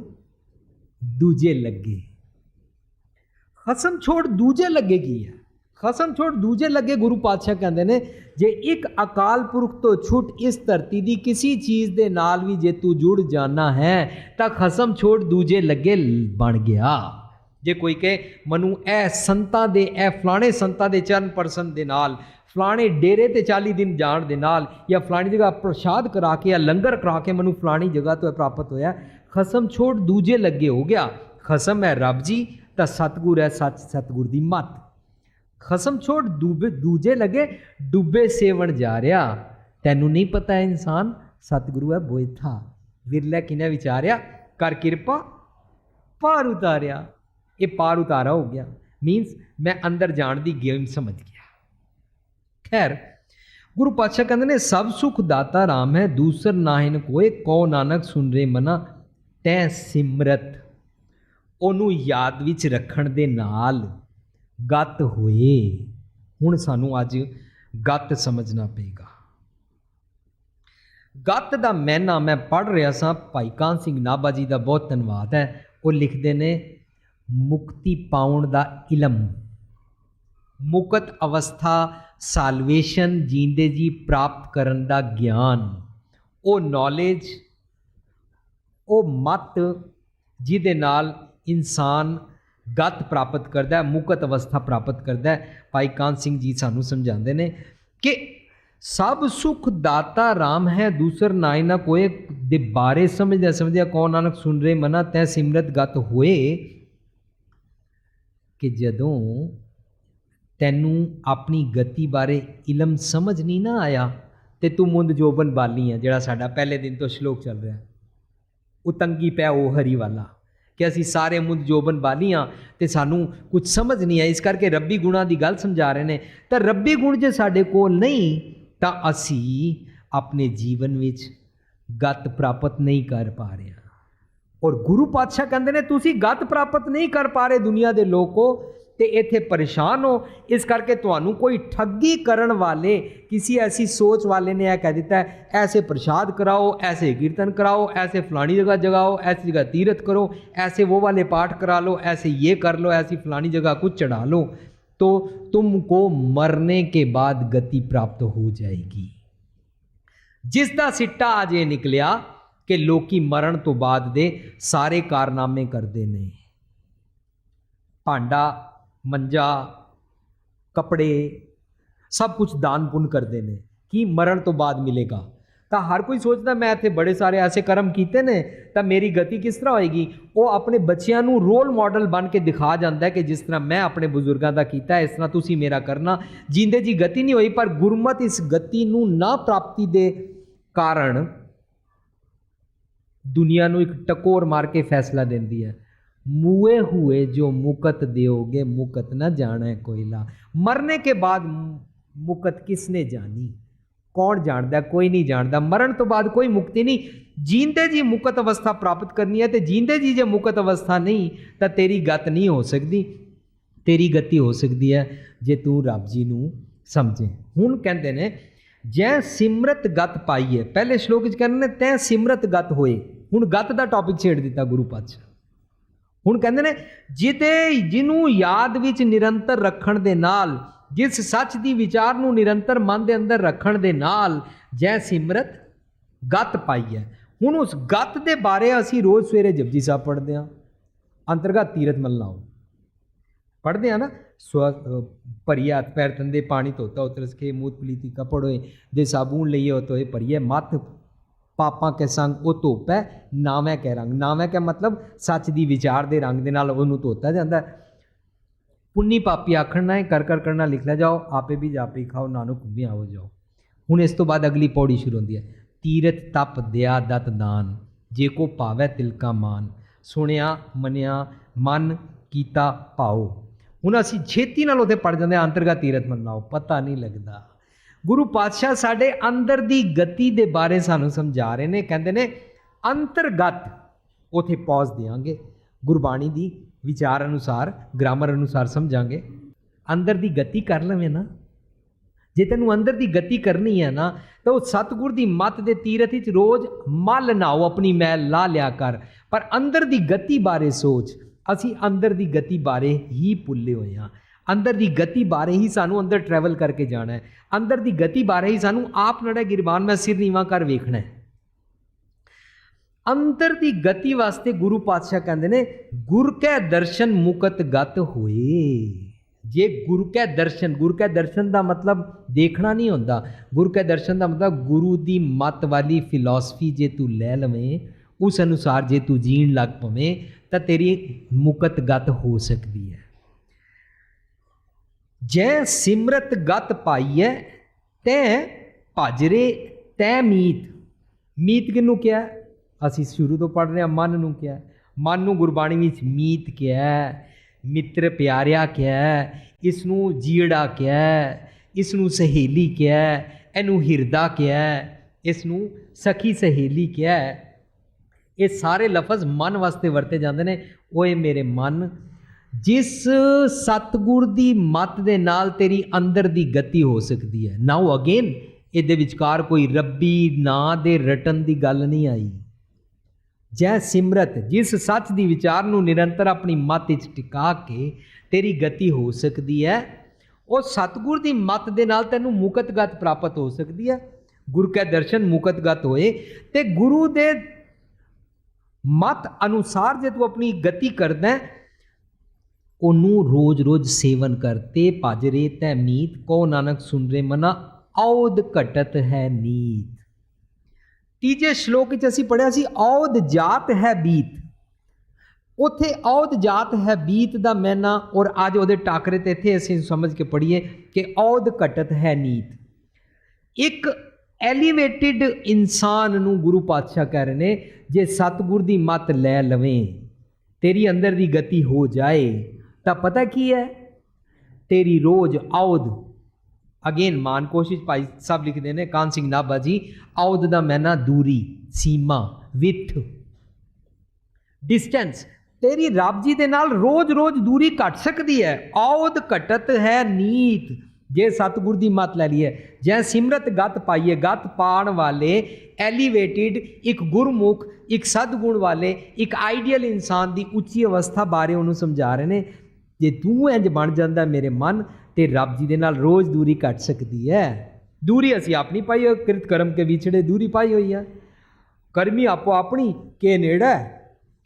[SPEAKER 2] ਦੂਜੇ ਲੱਗੇ। ਖਸਮ ਛੋੜ ਦੂਜੇ ਲੱਗੇ ਕੀ ਹੈ? ਖਸਮ ਛੋੜ ਦੂਜੇ ਲੱਗੇ ਗੁਰੂ ਪਾਤਸ਼ਾਹ ਕਹਿੰਦੇ ਨੇ, ਜੇ ਇੱਕ ਅਕਾਲ ਪੁਰਖ ਤੋਂ ਛੁੱਟ ਇਸ ਧਰਤੀ ਦੀ ਕਿਸੇ ਚੀਜ਼ ਦੇ ਨਾਲ ਵੀ ਜੇ ਤੂੰ ਜੁੜ ਜਾਣਾ ਹੈ, ਤਾਂ ਖਸਮ ਛੋੜ ਦੂਜੇ ਲੱਗੇ ਬਣ ਗਿਆ। ਜੇ ਕੋਈ ਕਹੇ, ਮਨੂੰ ਇਹ ਸੰਤਾਂ ਦੇ, ਇਹ ਫਲਾਣੇ ਸੰਤਾਂ ਦੇ ਚਰਨ ਪਰਸਨ ਦੇ ਨਾਲ ਫਲਾਣੇ ਡੇਰੇ ਤੇ 40 ਦਿਨ ਜਾਣ ਦੇ ਨਾਲ ਜਾਂ ਫਲਾਣੀ ਜਗ੍ਹਾ ਪ੍ਰਸ਼ਾਦ ਕਰਾ ਕੇ ਜਾਂ ਲੰਗਰ ਕਰਾ ਕੇ ਮੈਨੂੰ ਫਲਾਣੀ ਜਗ੍ਹਾ ਤੋਂ ਪ੍ਰਾਪਤ ਹੋਇਆ। ਖਸਮ ਛੋੜ ਦੂਜੇ ਲੱਗੇ ਹੋ ਗਿਆ। ਖਸਮ ਹੈ ਰੱਬ ਜੀ, ਤਾਂ ਸਤਗੁਰ ਹੈ ਸੱਚ, ਸਤਗੁਰ ਦੀ ਮੱਤ। ਖਸਮ ਛੋੜ ਦੂਬੇ, ਦੂਜੇ ਲੱਗੇ, ਡੁੱਬੇ ਸੇਵਣ ਜਾ ਰਿਹਾ। ਤੈਨੂੰ ਨਹੀਂ ਪਤਾ ਇਨਸਾਨ, ਸਤਿਗੁਰੂ ਹੈ ਬੋਇਥਾ। ਵਿਰਲਾ ਕਿਨੇ ਵਿਚਾਰਿਆ, ਕਰ ਕਿਰਪਾ ਪਾਰ ਉਤਾਰਿਆ। ਇਹ ਪਾਰ ਉਤਾਰਾ ਹੋ ਗਿਆ। ਮੀਨਸ ਮੈਂ ਅੰਦਰ ਜਾਣ ਦੀ ਗੇਮ ਸਮਝ ਗਿਆ। ਖੈਰ, ਗੁਰੂ ਪਾਤਸ਼ਾਹ ਕਹਿੰਦੇ ਨੇ, ਸਭ ਸੁਖ ਦਾਤਾ ਰਾਮ ਹੈ, ਦੂਸਰ ਨਾਹਿਨ ਕੋਏ ਕੋ ਨਾਨਕ ਸੁਨ ਰੇ ਮਨਾ, ਤੈ ਸਿਮਰਤ। ਉਹਨੂੰ ਯਾਦ ਵਿੱਚ ਰੱਖਣ ਦੇ ਨਾਲ ਗਤ ਹੋਏ। ਹੁਣ ਸਾਨੂੰ ਅੱਜ ਗਤ ਸਮਝਣਾ ਪਏਗਾ। ਗਤ ਦਾ ਮੈਨਾ ਮੈਂ ਪੜ ਰਿਹਾ ਸਾਂ, ਭਾਈ ਕਾਨ ਸਿੰਘ ਨਾਭਾ ਜੀ ਦਾ ਬਹੁਤ ਧੰਨਵਾਦ ਹੈ। ਉਹ ਲਿਖਦੇ ਨੇ, ਮੁਕਤੀ ਪਾਉਣ ਦਾ ਇਲਮ। ਮੁਕਤ ਅਵਸਥਾ ਸਾਲਵੇਸ਼ਨ ਜੀਂਦੇ ਜੀ ਪ੍ਰਾਪਤ ਕਰਨ ਦਾ ਗਿਆਨ। ਉਹ ਨੌਲੇਜ ਉਹ ਮਤ ਜਿਹਦੇ ਨਾਲ ਇਨਸਾਨ ਗਤ ਪ੍ਰਾਪਤ ਕਰਦਾ ਹੈ, ਮੁਕਤ ਅਵਸਥਾ ਪ੍ਰਾਪਤ ਕਰਦਾ ਹੈ। ਭਾਈ ਕਾਨ ਸਿੰਘ ਜੀ ਸਾਨੂੰ ਸਮਝਾਉਂਦੇ ਨੇ ਕਿ ਸਭ ਸੁਖ ਦਾਤਾ RAM ਹੈ, ਦੂਸਰ ਨਾਇ ਨਾ ਕੋਏ। ਦੇ ਬਾਰੇ ਸਮਝਦਾ ਸਮਝਿਆ ਕੌਣ ਨਾਨਕ ਸੁਣ ਰੇ ਮਨਾ, ਤੈ ਸਿਮਰਤ ਗਤ ਹੋਏ। ਕਿ ਜਦੋਂ ਤੈਨੂੰ ਆਪਣੀ ਗਤੀ ਬਾਰੇ ਇਲਮ ਸਮਝ ਨਹੀਂ ਨਾ ਆਇਆ ਤੇ ਤੂੰ ਮੁੰਦ ਜੋਬਨ ਬਾਲੀ ਹੈ ਜਿਹੜਾ ਸਾਡਾ ਪਹਿਲੇ ਦਿਨ ਤੋਂ ਸ਼ਲੋਕ ਚੱਲ ਰਿਹਾ। ਉਹ ਤੰਗੀ ਪੈ ਉਹ ਹਰੀ ਵਾਲਾ। ਕਿ ਅਸੀਂ ਸਾਰੇ ਮੁੰਦ ਜੋਬਨ ਬਾਲੀ ਬਾਲੀਆਂ ਤੇ ਸਾਨੂੰ ਕੁਝ ਸਮਝ ਨਹੀਂ ਆ ਇਸ ਕਰਕੇ ਰੱਬੀ ਗੁਣਾਂ ਦੀ ਗੱਲ ਸਮਝਾ ਰਹੇ ਨੇ। ਤਾਂ ਰੱਬੀ ਗੁਣ ਜੇ ਸਾਡੇ ਕੋਲ ਨਹੀਂ, ਤਾਂ ਅਸੀਂ ਆਪਣੇ ਜੀਵਨ ਵਿੱਚ ਗਤ ਪ੍ਰਾਪਤ ਨਹੀਂ ਕਰ ਪਾ ਰਹੇ। ਹਾਂ। ਔਰ ਗੁਰੂ ਪਾਤਸ਼ਾਹ ਕਹਿੰਦੇ ਨੇ, ਤੁਸੀਂ ਗਤ ਪ੍ਰਾਪਤ ਨਹੀਂ ਕਰ ਪਾ ਰਹੇ ਦੁਨੀਆ ਦੇ ਲੋਕੋ ਤੇ ਇੱਥੇ ਪਰੇਸ਼ਾਨ ਹੋ ਇਸ ਕਰਕੇ ਤੁਹਾਨੂੰ ਕੋਈ ਠੱਗੀ ਕਰਨ ਵਾਲੇ ਕਿਸੇ ਐਸੀ ਸੋਚ ਵਾਲੇ ਨੇ ਇਹ ਕਹਿ ਦਿੱਤਾ ਹੈ, ऐसे प्रसाद कराओ ऐसे कीर्तन कराओ ऐसे फलानी जगह जगाओ ऐसी जगह तीर्थ करो ऐसे वो वाले पाठ करा लो ऐसे ये कर लो ऐसी फलानी जगह कुछ चढ़ा लो तो तुमको मरने के बाद गति प्राप्त हो जाएगी ਜਿਸ ਦਾ ਸਿੱਟਾ ਅੱਜ ਇਹ ਨਿਕਲਿਆ ਕਿ ਲੋਕੀ ਮਰਨ ਤੋਂ ਬਾਅਦ ਦੇ ਸਾਰੇ ਕਾਰਨਾਮੇ ਕਰਦੇ ਨੇ ਭਾਂਡਾ ਮੰਜਾ, ਕੱਪੜੇ, ਸਭ ਕੁਝ ਦਾਨ ਪੁੰਨ ਕਰਦੇ ਨੇ। ਕੀ ਮਰਨ ਤੋਂ ਬਾਅਦ ਮਿਲੇਗਾ? ਤਾਂ ਹਰ ਕੋਈ ਸੋਚਦਾ, ਮੈਂ ਇੱਥੇ ਬੜੇ ਸਾਰੇ ਐਸੇ ਕਰਮ ਕੀਤੇ ਨੇ, ਤਾਂ ਮੇਰੀ ਗਤੀ ਕਿਸ ਤਰ੍ਹਾਂ ਹੋਏਗੀ? ਉਹ ਆਪਣੇ ਬੱਚਿਆਂ ਨੂੰ ਰੋਲ ਮਾਡਲ ਬਣ ਕੇ ਦਿਖਾ ਜਾਂਦਾ ਹੈ ਕਿ ਜਿਸ ਤਰ੍ਹਾਂ ਮੈਂ ਆਪਣੇ ਬਜ਼ੁਰਗਾਂ ਦਾ ਕੀਤਾ, ਇਸ ਤਰ੍ਹਾਂ ਤੁਸੀਂ ਮੇਰਾ ਕਰਨਾ। ਜਿੰਦੇ ਜੀ ਗਤੀ ਨਹੀਂ ਹੋਈ, ਪਰ ਗੁਰਮਤ ਇਸ ਗਤੀ ਨੂੰ ਨਾ ਪ੍ਰਾਪਤੀ ਦੇ ਕਾਰਨ ਦੁਨੀਆ ਨੂੰ ਇੱਕ ਟਕੋਰ ਮਾਰ ਕੇ ਫੈਸਲਾ ਦਿੰਦੀ ਹੈ। ਮੂਏ हुए जो मुकत दियोगे मुकत न जाने कोयला मरने के बाद मुकत किसने जानी ਕੌਣ ਜਾਣਦਾ ਕੋਈ ਨਹੀਂ ਜਾਣਦਾ ਮਰਨ ਤੋਂ ਬਾਅਦ ਕੋਈ ਮੁਕਤੀ ਨਹੀਂ ਜੀਂਦੇ ਜੀ ਮੁਕਤ ਅਵਸਥਾ ਪ੍ਰਾਪਤ ਕਰਨੀ ਹੈ ਤੇ ਜੀਂਦੇ ਜੀ ਜੇ ਮੁਕਤ ਅਵਸਥਾ ਨਹੀਂ ਤਾਂ ਤੇਰੀ ਗਤ ਨਹੀਂ ਹੋ ਸਕਦੀ ਤੇਰੀ ਗਤੀ ਹੋ ਸਕਦੀ ਹੈ ਜੇ ਤੂੰ ਰੱਬ ਜੀ ਨੂੰ ਸਮਝੇ ਹੁਣ ਕਹਿੰਦੇ ਨੇ ਜੈ ਸਿਮਰਤ ਗਤ ਪਾਈਏ ਪਹਿਲੇ ਸ਼ਲੋਕ ਵਿੱਚ ਕਹਿੰਦੇ ਨੇ ਤੈ ਸਿਮਰਤ ਗਤ ਹੋਏ ਹੁਣ ਗਤ ਦਾ ਟੌਪਿਕ ਛੇੜ ਦਿੱਤਾ ਗੁਰੂ ਪਾਤਸ਼ਾਹ ਹੁਣ ਕਹਿੰਦੇ ਨੇ ਜਿਹਦੇ ਜਿਹਨੂੰ ਯਾਦ ਵਿੱਚ ਨਿਰੰਤਰ ਰੱਖਣ ਦੇ ਨਾਲ ਜਿਸ ਸੱਚ ਦੀ ਵਿਚਾਰ ਨੂੰ ਨਿਰੰਤਰ ਮਨ ਦੇ ਅੰਦਰ ਰੱਖਣ ਦੇ ਨਾਲ ਜੈ ਸਿਮਰਤ ਗਤ ਪਾਈ ਹੈ। ਹੁਣ ਉਸ ਗਤ ਦੇ ਬਾਰੇ ਅਸੀਂ ਰੋਜ਼ ਸਵੇਰੇ ਜਪਜੀ ਸਾਹਿਬ ਪੜ੍ਹਦੇ ਹਾਂ। ਅੰਤਰਗਤ ਤੀਰਥ ਮਲ ਲਾਓ ਪੜ੍ਹਦੇ ਆ ਨਾ ਸਵ ਅ, ਭਰੀਏ ਪੈਰ ਤੰਦੇ ਪਾਣੀ ਧੋਤਾ ਉਤਰਸ ਕੇ ਮੂਤ ਪਲੀਤੀ ਕਪੜ ਹੋਏ ਜੇ ਸਾਬੂਨ ਲਈਏ ਹੋ ਤੋਏ ਭਰੀਏ ਮੱਥ ਪਾਪਾਂ ਕੇ ਸੰਗ ਉਹ ਧੋਪੈ, ਨਾਵੇਂ ਕੇ ਰੰਗ। ਨਾਵੇਂ ਕੇ ਮਤਲਬ ਸੱਚ ਦੀ ਵਿਚਾਰ ਦੇ ਰੰਗ ਦੇ ਨਾਲ ਉਹਨੂੰ ਧੋਤਾ ਜਾਂਦਾ ਪੁੰਨੀ ਪਾਪੀ ਆਖਣ ਨਾ ਹੈ ਕਰ ਕਰ ਕਰਨਾ ਲਿਖਲਾ ਜਾਓ, ਆਪੇ ਵੀ ਜਾਪੀ ਖਾਓ, ਨਾਨਕ ਵੀ ਆਵੋ ਜਾਓ। ਹੁਣ ਇਸ ਤੋਂ ਬਾਅਦ ਅਗਲੀ ਪੌੜੀ ਸ਼ੁਰੂ ਹੁੰਦੀ ਹੈ। ਤੀਰਥ ਤਪ ਦਿਆ ਦਤ ਦਾਨ, ਜੇ ਕੋ ਭਾਵੈ ਤਿਲਕਾ ਮਾਨ। ਸੁਣਿਆ, ਮੰਨਿਆ, ਮਨ ਕੀਤਾ ਪਾਓ ਹੁਣ ਅਸੀਂ ਛੇਤੀ ਨਾਲ ਉਥੇ ਪੜ ਜਾਂਦੇ ਹਾਂ ਅੰਤਰਗਾ ਤੀਰਥ ਮੰਨਾਓ ਪਤਾ ਨਹੀਂ ਲੱਗਦਾ। ਗੁਰੂ ਪਾਤਸ਼ਾਹ ਸਾਡੇ ਅੰਦਰ ਦੀ ਗਤੀ ਦੇ ਬਾਰੇ ਸਾਨੂੰ ਸਮਝਾ ਰਹੇ ਨੇ, ਕਹਿੰਦੇ ਨੇ, ਅੰਤਰਗਤ ਉਥੇ ਪੌਜ਼ ਦੇਵਾਂਗੇ ਗੁਰਬਾਣੀ ਦੀ ਵਿਚਾਰ ਅਨੁਸਾਰ ਗ੍ਰਾਮਰ ਅਨੁਸਾਰ ਸਮਝਾਂਗੇ। ਅੰਦਰ ਦੀ ਗਤੀ ਕਰ ਲਵੇਂ ਨਾ। ਜੇ ਤੈਨੂੰ ਅੰਦਰ ਦੀ ਗਤੀ ਕਰਨੀ ਹੈ ਨਾ, ਤਾਂ ਉਹ ਸਤਿਗੁਰ ਦੀ ਮੱਤ ਦੇ ਤੀਰਥ ਵਿੱਚ ਰੋਜ਼ ਮਲ ਨਾਓ ਆਪਣੀ ਮੈਲ ਲਾ ਲਿਆ ਕਰ। ਪਰ ਅੰਦਰ ਦੀ ਗਤੀ ਬਾਰੇ ਸੋਚ, ਅਸੀਂ ਅੰਦਰ ਦੀ ਗਤੀ ਬਾਰੇ ਹੀ ਭੁੱਲੇ ਹੋਏ ਹਾਂ। ਅੰਦਰ ਦੀ ਗਤੀ ਬਾਰੇ ਹੀ ਸਾਨੂੰ ਅੰਦਰ ਟਰੈਵਲ ਕਰਕੇ ਜਾਣਾ ਹੈ। ਅੰਦਰ ਦੀ ਗਤੀ ਬਾਰੇ ਹੀ ਸਾਨੂੰ ਆਪ ਨੜੇ ਗਿਰਬਾਨ ਮੈਂ ਸਿਰ ਨੀਵਾ ਕਰ ਵੇਖਣਾ ਹੈ। ਅੰਦਰ ਦੀ ਗਤੀ ਵਾਸਤੇ ਗੁਰੂ ਪਾਤਸ਼ਾਹ ਕਹਿੰਦੇ ਨੇ, ਗੁਰ ਕੈ ਦਰਸ਼ਨ ਮੁਕਤ ਗਤ ਹੋਏ। ਜੇ ਗੁਰੂ ਕੈ ਦਰਸ਼ਨ, ਗੁਰ ਕੈ ਦਰਸ਼ਨ ਦਾ ਮਤਲਬ ਦੇਖਣਾ ਨਹੀਂ ਹੁੰਦਾ। ਗੁਰੂ ਕੈ ਦਰਸ਼ਨ ਦਾ ਮਤਲਬ ਗੁਰੂ ਦੀ ਮਤ ਵਾਲੀ ਫਿਲਾਸਫੀ ਜੇ ਤੂੰ ਲੈ ਲਵੇਂ, ਉਸ ਅਨੁਸਾਰ ਜੇ ਤੂੰ ਜੀਣ ਲੱਗ ਪਵੇਂ, ਤਾਂ ਤੇਰੀ ਮੁਕਤ ਗਤ ਹੋ ਸਕਦੀ ਹੈ। ਜੈ ਸਿਮਰਤ ਗਤ ਪਾਈਐ, ਤੈ ਭਾਜਰੇ, ਤੈ ਮੀਤ। ਮੀਤ ਕਿਨੂੰ ਕਿਹਾ? ਅਸੀਂ ਸ਼ੁਰੂ ਤੋਂ ਪੜ ਰਹੇ ਹਾਂ, ਮਨ ਨੂੰ ਕਿਹਾ। ਮਨ ਨੂੰ ਗੁਰਬਾਣੀ ਵਿੱਚ ਮੀਤ ਕਿਹਾ, ਮਿੱਤਰ ਪਿਆਰਿਆ ਕਿਹਾ ਇਸ ਨੂੰ ਜੀੜਾ ਕਿਹਾ ਇਸ ਨੂੰ ਸਹੇਲੀ ਕਿਹਾ, ਇਹਨੂੰ ਹਿਰਦਾ ਕਿਹਾ ਇਸ ਨੂੰ ਸਖੀ ਸਹੇਲੀ ਕਿਹਾ। ਇਹ ਸਾਰੇ ਲਫ਼ਜ਼ ਮਨ ਵਾਸਤੇ ਵਰਤੇ ਜਾਂਦੇ ਨੇ। ਓਏ ਮੇਰੇ ਮਨ ਜਿਸ ਸਤਗੁਰ ਦੀ ਮਤ ਦੇ ਨਾਲ ਤੇਰੀ ਅੰਦਰ ਦੀ ਗਤੀ ਹੋ ਸਕਦੀ ਹੈ। ਨਾਓ ਅਗੇਨ ਇਹਦੇ ਵਿਚਕਾਰ ਕੋਈ ਰੱਬੀ ਨਾਂ ਦੇ ਰਟਨ ਦੀ ਗੱਲ ਨਹੀਂ ਆਈ। ਜੈ ਸਿਮਰਤ ਜਿਸ ਸੱਚ ਦੀ ਵਿਚਾਰ ਨੂੰ ਨਿਰੰਤਰ ਆਪਣੀ ਮਤ ਵਿੱਚ ਟਿਕਾ ਕੇ ਤੇਰੀ ਗਤੀ ਹੋ ਸਕਦੀ ਹੈ ਉਹ ਸਤਗੁਰ ਦੀ ਮਤ ਦੇ ਨਾਲ ਤੈਨੂੰ ਮੁਕਤਗਤ ਪ੍ਰਾਪਤ ਹੋ ਸਕਦੀ ਹੈ। ਗੁਰ ਕੈ ਦਰਸ਼ਨ ਮੁਕਤਗਤ ਹੋਏ ਤੇ ਗੁਰੂ ਦੇ ਮਤ ਅਨੁਸਾਰ ਜੇ ਤੂੰ ਆਪਣੀ ਗਤੀ ਕਰਦਾ ਹੈ, ਉਹਨੂੰ ਰੋਜ਼-ਰੋਜ਼ ਸੇਵਨ ਕਰਤੇ ਭਾਜਰੇ ਤੈ ਮੀਤ ਕੋ ਨਾਨਕ ਸੁਨ ਰੇ ਮਨਾ ਔਦ ਘਟਤ ਹੈ ਨੀਤ। ਤੀਜੇ ਸ਼ਲੋਕ ਵਿੱਚ ਅਸੀਂ ਪੜਿਆ ਸੀ ਔਦ ਜਾਤ ਹੈ ਬੀਤ। ਉਥੇ ਔਦ ਜਾਤ ਹੈ ਬੀਤ ਦਾ ਮੈਨਾ, ਔਰ ਅੱਜ ਉਹਦੇ ਟਾਕਰੇ ਤੇ ਇੱਥੇ ਅਸੀਂ ਸਮਝ ਕੇ ਪੜੀਏ ਕਿ ਔਦ ਘਟਤ ਹੈ ਨੀਤ। ਇੱਕ ਐਲੀਵੇਟਿਡ ਇਨਸਾਨ ਨੂੰ ਗੁਰੂ ਪਾਤਸ਼ਾਹ ਕਹਿ ਰਹੇ ਨੇ, ਜੇ ਸਤਿਗੁਰ ਦੀ ਮੱਤ ਲੈ ਲਵੇਂ, ਤੇਰੀ ਅੰਦਰ ਦੀ ਗਤੀ ਹੋ ਜਾਏ ਤਾਂ ਪਤਾ ਕੀ ਹੈ? ਤੇਰੀ ਰੋਜ਼ ਆਉਦ। ਅਗੇਨ ਮਾਨ ਕੋਸ਼ਿਸ਼ ਭਾਈ ਸਾਹਿਬ ਲਿਖਦੇ ਨੇ, ਕਾਨ ਸਿੰਘ ਨਾਭਾ ਜੀ, ਆਉਦ ਦਾ ਮੈਨਾ ਦੂਰੀ, ਸੀਮਾ ਵਿਥ ਡਿਸਟੈਂਸ ਤੇਰੀ ਰੱਬ ਜੀ ਦੇ ਨਾਲ ਰੋਜ਼-ਰੋਜ਼ ਦੂਰੀ ਘਟ ਸਕਦੀ ਹੈ। ਆਉਦ ਘਟਤ ਹੈ ਨੀਤ। ਜੇ ਸਤਿਗੁਰ ਦੀ ਮਤ ਲੈ ਲਈਏ, ਜੈ ਸਿਮਰਤ ਗਤ ਪਾਈਏ, ਗਤ ਪਾਣ ਵਾਲੇ ਐਲੀਵੇਟਿਡ ਇੱਕ ਗੁਰਮੁਖ, ਇੱਕ ਸਤਗੁਣ ਵਾਲੇ, ਇੱਕ ਆਈਡੀਅਲ ਇਨਸਾਨ ਦੀ ਉੱਚੀ ਅਵਸਥਾ ਬਾਰੇ ਉਹਨੂੰ ਸਮਝਾ ਰਹੇ ਨੇ। ਜੇ ਤੂੰ ਇੰਜ ਬਣ ਜਾਂਦਾ ਮੇਰੇ ਮਨ, ਤੇ ਰੱਬ ਜੀ ਦੇ ਨਾਲ ਰੋਜ਼ ਦੂਰੀ ਘਟ ਸਕਦੀ ਹੈ ਦੂਰੀ ਅਸੀਂ ਆਪਣੀ ਪਾਈ ਹੋਈ ਕਿਰਤ ਕਰਮ ਕੇ ਵਿਛੜੇ ਦੂਰੀ ਪਾਈ ਹੋਈ ਹੈ ਕਰਮੀ ਆਪੋ ਆਪਣੀ, ਕੇ ਨੇੜਾ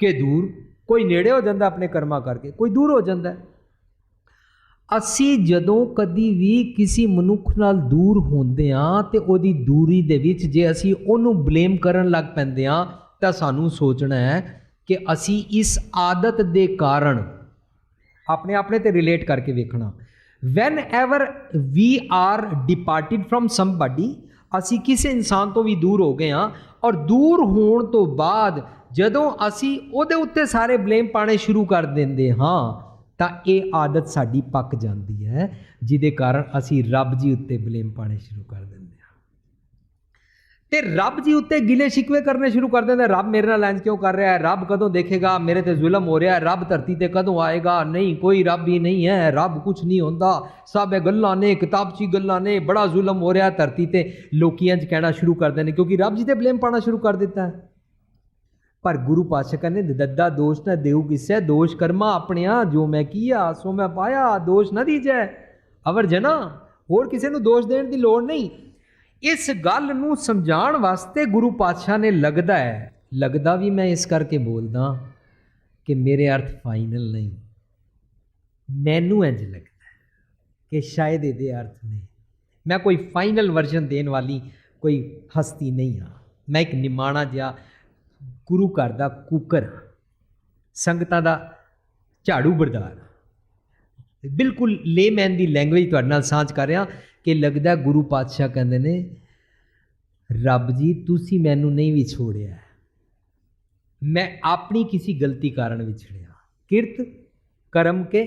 [SPEAKER 2] ਕੇ ਦੂਰ। ਕੋਈ ਨੇੜੇ ਹੋ ਜਾਂਦਾ ਆਪਣੇ ਕਰਮਾਂ ਕਰਕੇ, ਕੋਈ ਦੂਰ ਹੋ ਜਾਂਦਾ ਅਸੀਂ ਜਦੋਂ ਕਦੀ ਵੀ ਕਿਸੇ ਮਨੁੱਖ ਨਾਲ ਦੂਰ ਹੁੰਦੇ ਆ, ਤੇ ਉਹਦੀ ਦੂਰੀ ਦੇ ਵਿੱਚ ਜੇ ਅਸੀਂ ਉਹਨੂੰ ਬਲੇਮ ਕਰਨ ਲੱਗ ਪੈਂਦੇ ਆ, ਤਾਂ ਸਾਨੂੰ ਸੋਚਣਾ ਹੈ ਕਿ ਅਸੀਂ ਇਸ ਆਦਤ ਦੇ ਕਾਰਨ ਆਪਣੇ ਆਪਣੇ ਤੇ ਰਿਲੇਟ ਕਰਕੇ ਵੇਖਣਾ। Whenever we are departed from somebody ਅਸੀਂ ਕਿਸੇ ਇਨਸਾਨ ਤੋਂ ਵੀ ਦੂਰ ਹੋ ਗਏ ਹਾਂ ਔਰ ਦੂਰ ਹੋਣ ਤੋਂ ਬਾਅਦ ਜਦੋਂ ਅਸੀਂ ਉਹਦੇ ਉੱਤੇ ਸਾਰੇ ਬਲੇਮ ਪਾਣੇ ਸ਼ੁਰੂ ਕਰ ਦਿੰਦੇ ਹਾਂ, ਤਾਂ ਇਹ ਆਦਤ ਸਾਡੀ ਪੱਕ ਜਾਂਦੀ ਹੈ, ਜਿਹਦੇ ਕਾਰਨ ਅਸੀਂ ਰੱਬ ਜੀ ਉੱਤੇ ਬਲੇਮ ਪਾਣੇ ਸ਼ੁਰੂ ਕਰ ਦਿੰਦੇ ਤੇ ਰੱਬ ਜੀ ਉੱਤੇ ਗਿਲੇ ਸ਼ਿਕਵੇ ਕਰਨੇ ਸ਼ੁਰੂ ਕਰ ਦਿੰਦੇ ਰੱਬ ਮੇਰੇ ਨਾਲ ਇੰਜ ਕਿਉਂ ਕਰ ਰਿਹਾ ਹੈ? ਰੱਬ ਕਦੋਂ ਦੇਖੇਗਾ? ਮੇਰੇ ਤੇ ਜ਼ੁਲਮ ਹੋ ਰਿਹਾ ਹੈ। ਰੱਬ ਧਰਤੀ ਤੇ ਕਦੋਂ ਆਏਗਾ? ਨਹੀਂ, ਕੋਈ ਰੱਬ ਹੀ ਨਹੀਂ ਹੈ। ਰੱਬ ਕੁਝ ਨਹੀਂ ਹੁੰਦਾ। ਸਭ ਇਹ ਗੱਲਾਂ ਨੇ ਕਿਤਾਬਚੀ ਗੱਲਾਂ ਨੇ। ਬੜਾ ਜ਼ੁਲਮ ਹੋ ਰਿਹਾ ਧਰਤੀ ਤੇ। ਲੋਕੀ ਇੰਜ ਕਹਿਣਾ ਸ਼ੁਰੂ ਕਰਦੇ ਨੇ, ਕਿਉਂਕਿ ਰੱਬ ਜੀ ਤੇ ਬਲੇਮ ਪਾਣਾ ਸ਼ੁਰੂ ਕਰ ਦਿੱਤਾ ਹੈ। ਪਰ ਗੁਰੂ ਪਾਤਸ਼ਾਹ ਕਹਿੰਦੇ ਦੱਦਾ ਦੋਸ਼ ਨਾ ਦੇਉ ਕਿਸੈ, ਦੋਸ਼ ਕਰਮਾ ਆਪਣਿਆ, ਜੋ ਮੈਂ ਕੀਆ, ਸੋ ਮੈਂ ਪਾਇਆ, ਦੋਸ਼ ਨਾ ਦੀਜੈ। ਅਵਰ ਜਨਾ, ਹੋਰ ਕਿਸੇ ਨੂੰ ਦੋਸ਼ ਦੇਣ ਦੀ ਲੋੜ ਨਹੀਂ। ਇਸ ਗੱਲ ਨੂੰ ਸਮਝਾਉਣ ਵਾਸਤੇ ਗੁਰੂ ਪਾਤਸ਼ਾਹ ਨੇ ਲੱਗਦਾ ਹੈ, ਲੱਗਦਾ ਵੀ ਮੈਂ ਇਸ ਕਰਕੇ ਬੋਲਦਾ ਕਿ ਮੇਰੇ ਅਰਥ ਫਾਈਨਲ ਨਹੀਂ। ਮੈਨੂੰ ਇੰਜ ਲੱਗਦਾ ਹੈ ਕਿ ਸ਼ਾਇਦ ਇਹਦੇ ਅਰਥ ਨਹੀਂ ਮੈਂ ਕੋਈ ਫਾਈਨਲ ਵਰਜ਼ਨ ਦੇਣ ਵਾਲੀ ਕੋਈ ਹਸਤੀ ਨਹੀਂ ਹਾਂ। ਮੈਂ ਇੱਕ ਨਿਮਾਣਾ ਜਿਹਾ ਗੁਰੂ ਘਰ ਦਾ ਕੂਕਰ ਸੰਗਤਾਂ ਦਾ ਝਾੜੂ ਬਰਦਾਰ ਹਾਂ। ਬਿਲਕੁਲ ਲੇਮੈਨ ਦੀ ਲੈਂਗੁਏਜ ਤੁਹਾਡੇ ਨਾਲ ਸਾਂਝ ਕਰ ਰਿਹਾ ਕਿ ਲੱਗਦਾ ਗੁਰੂ ਪਾਤਸ਼ਾਹ ਕਹਿੰਦੇ ਨੇ, ਰੱਬ ਜੀ, ਤੁਸੀਂ ਮੈਨੂੰ ਨਹੀਂ ਵਿਛੋੜਿਆ ਮੈਂ ਆਪਣੀ ਕਿਸੇ ਗਲਤੀ ਕਾਰਨ ਵਿਛੜਿਆ ਕਿਰਤ ਕਰਮ ਕੇ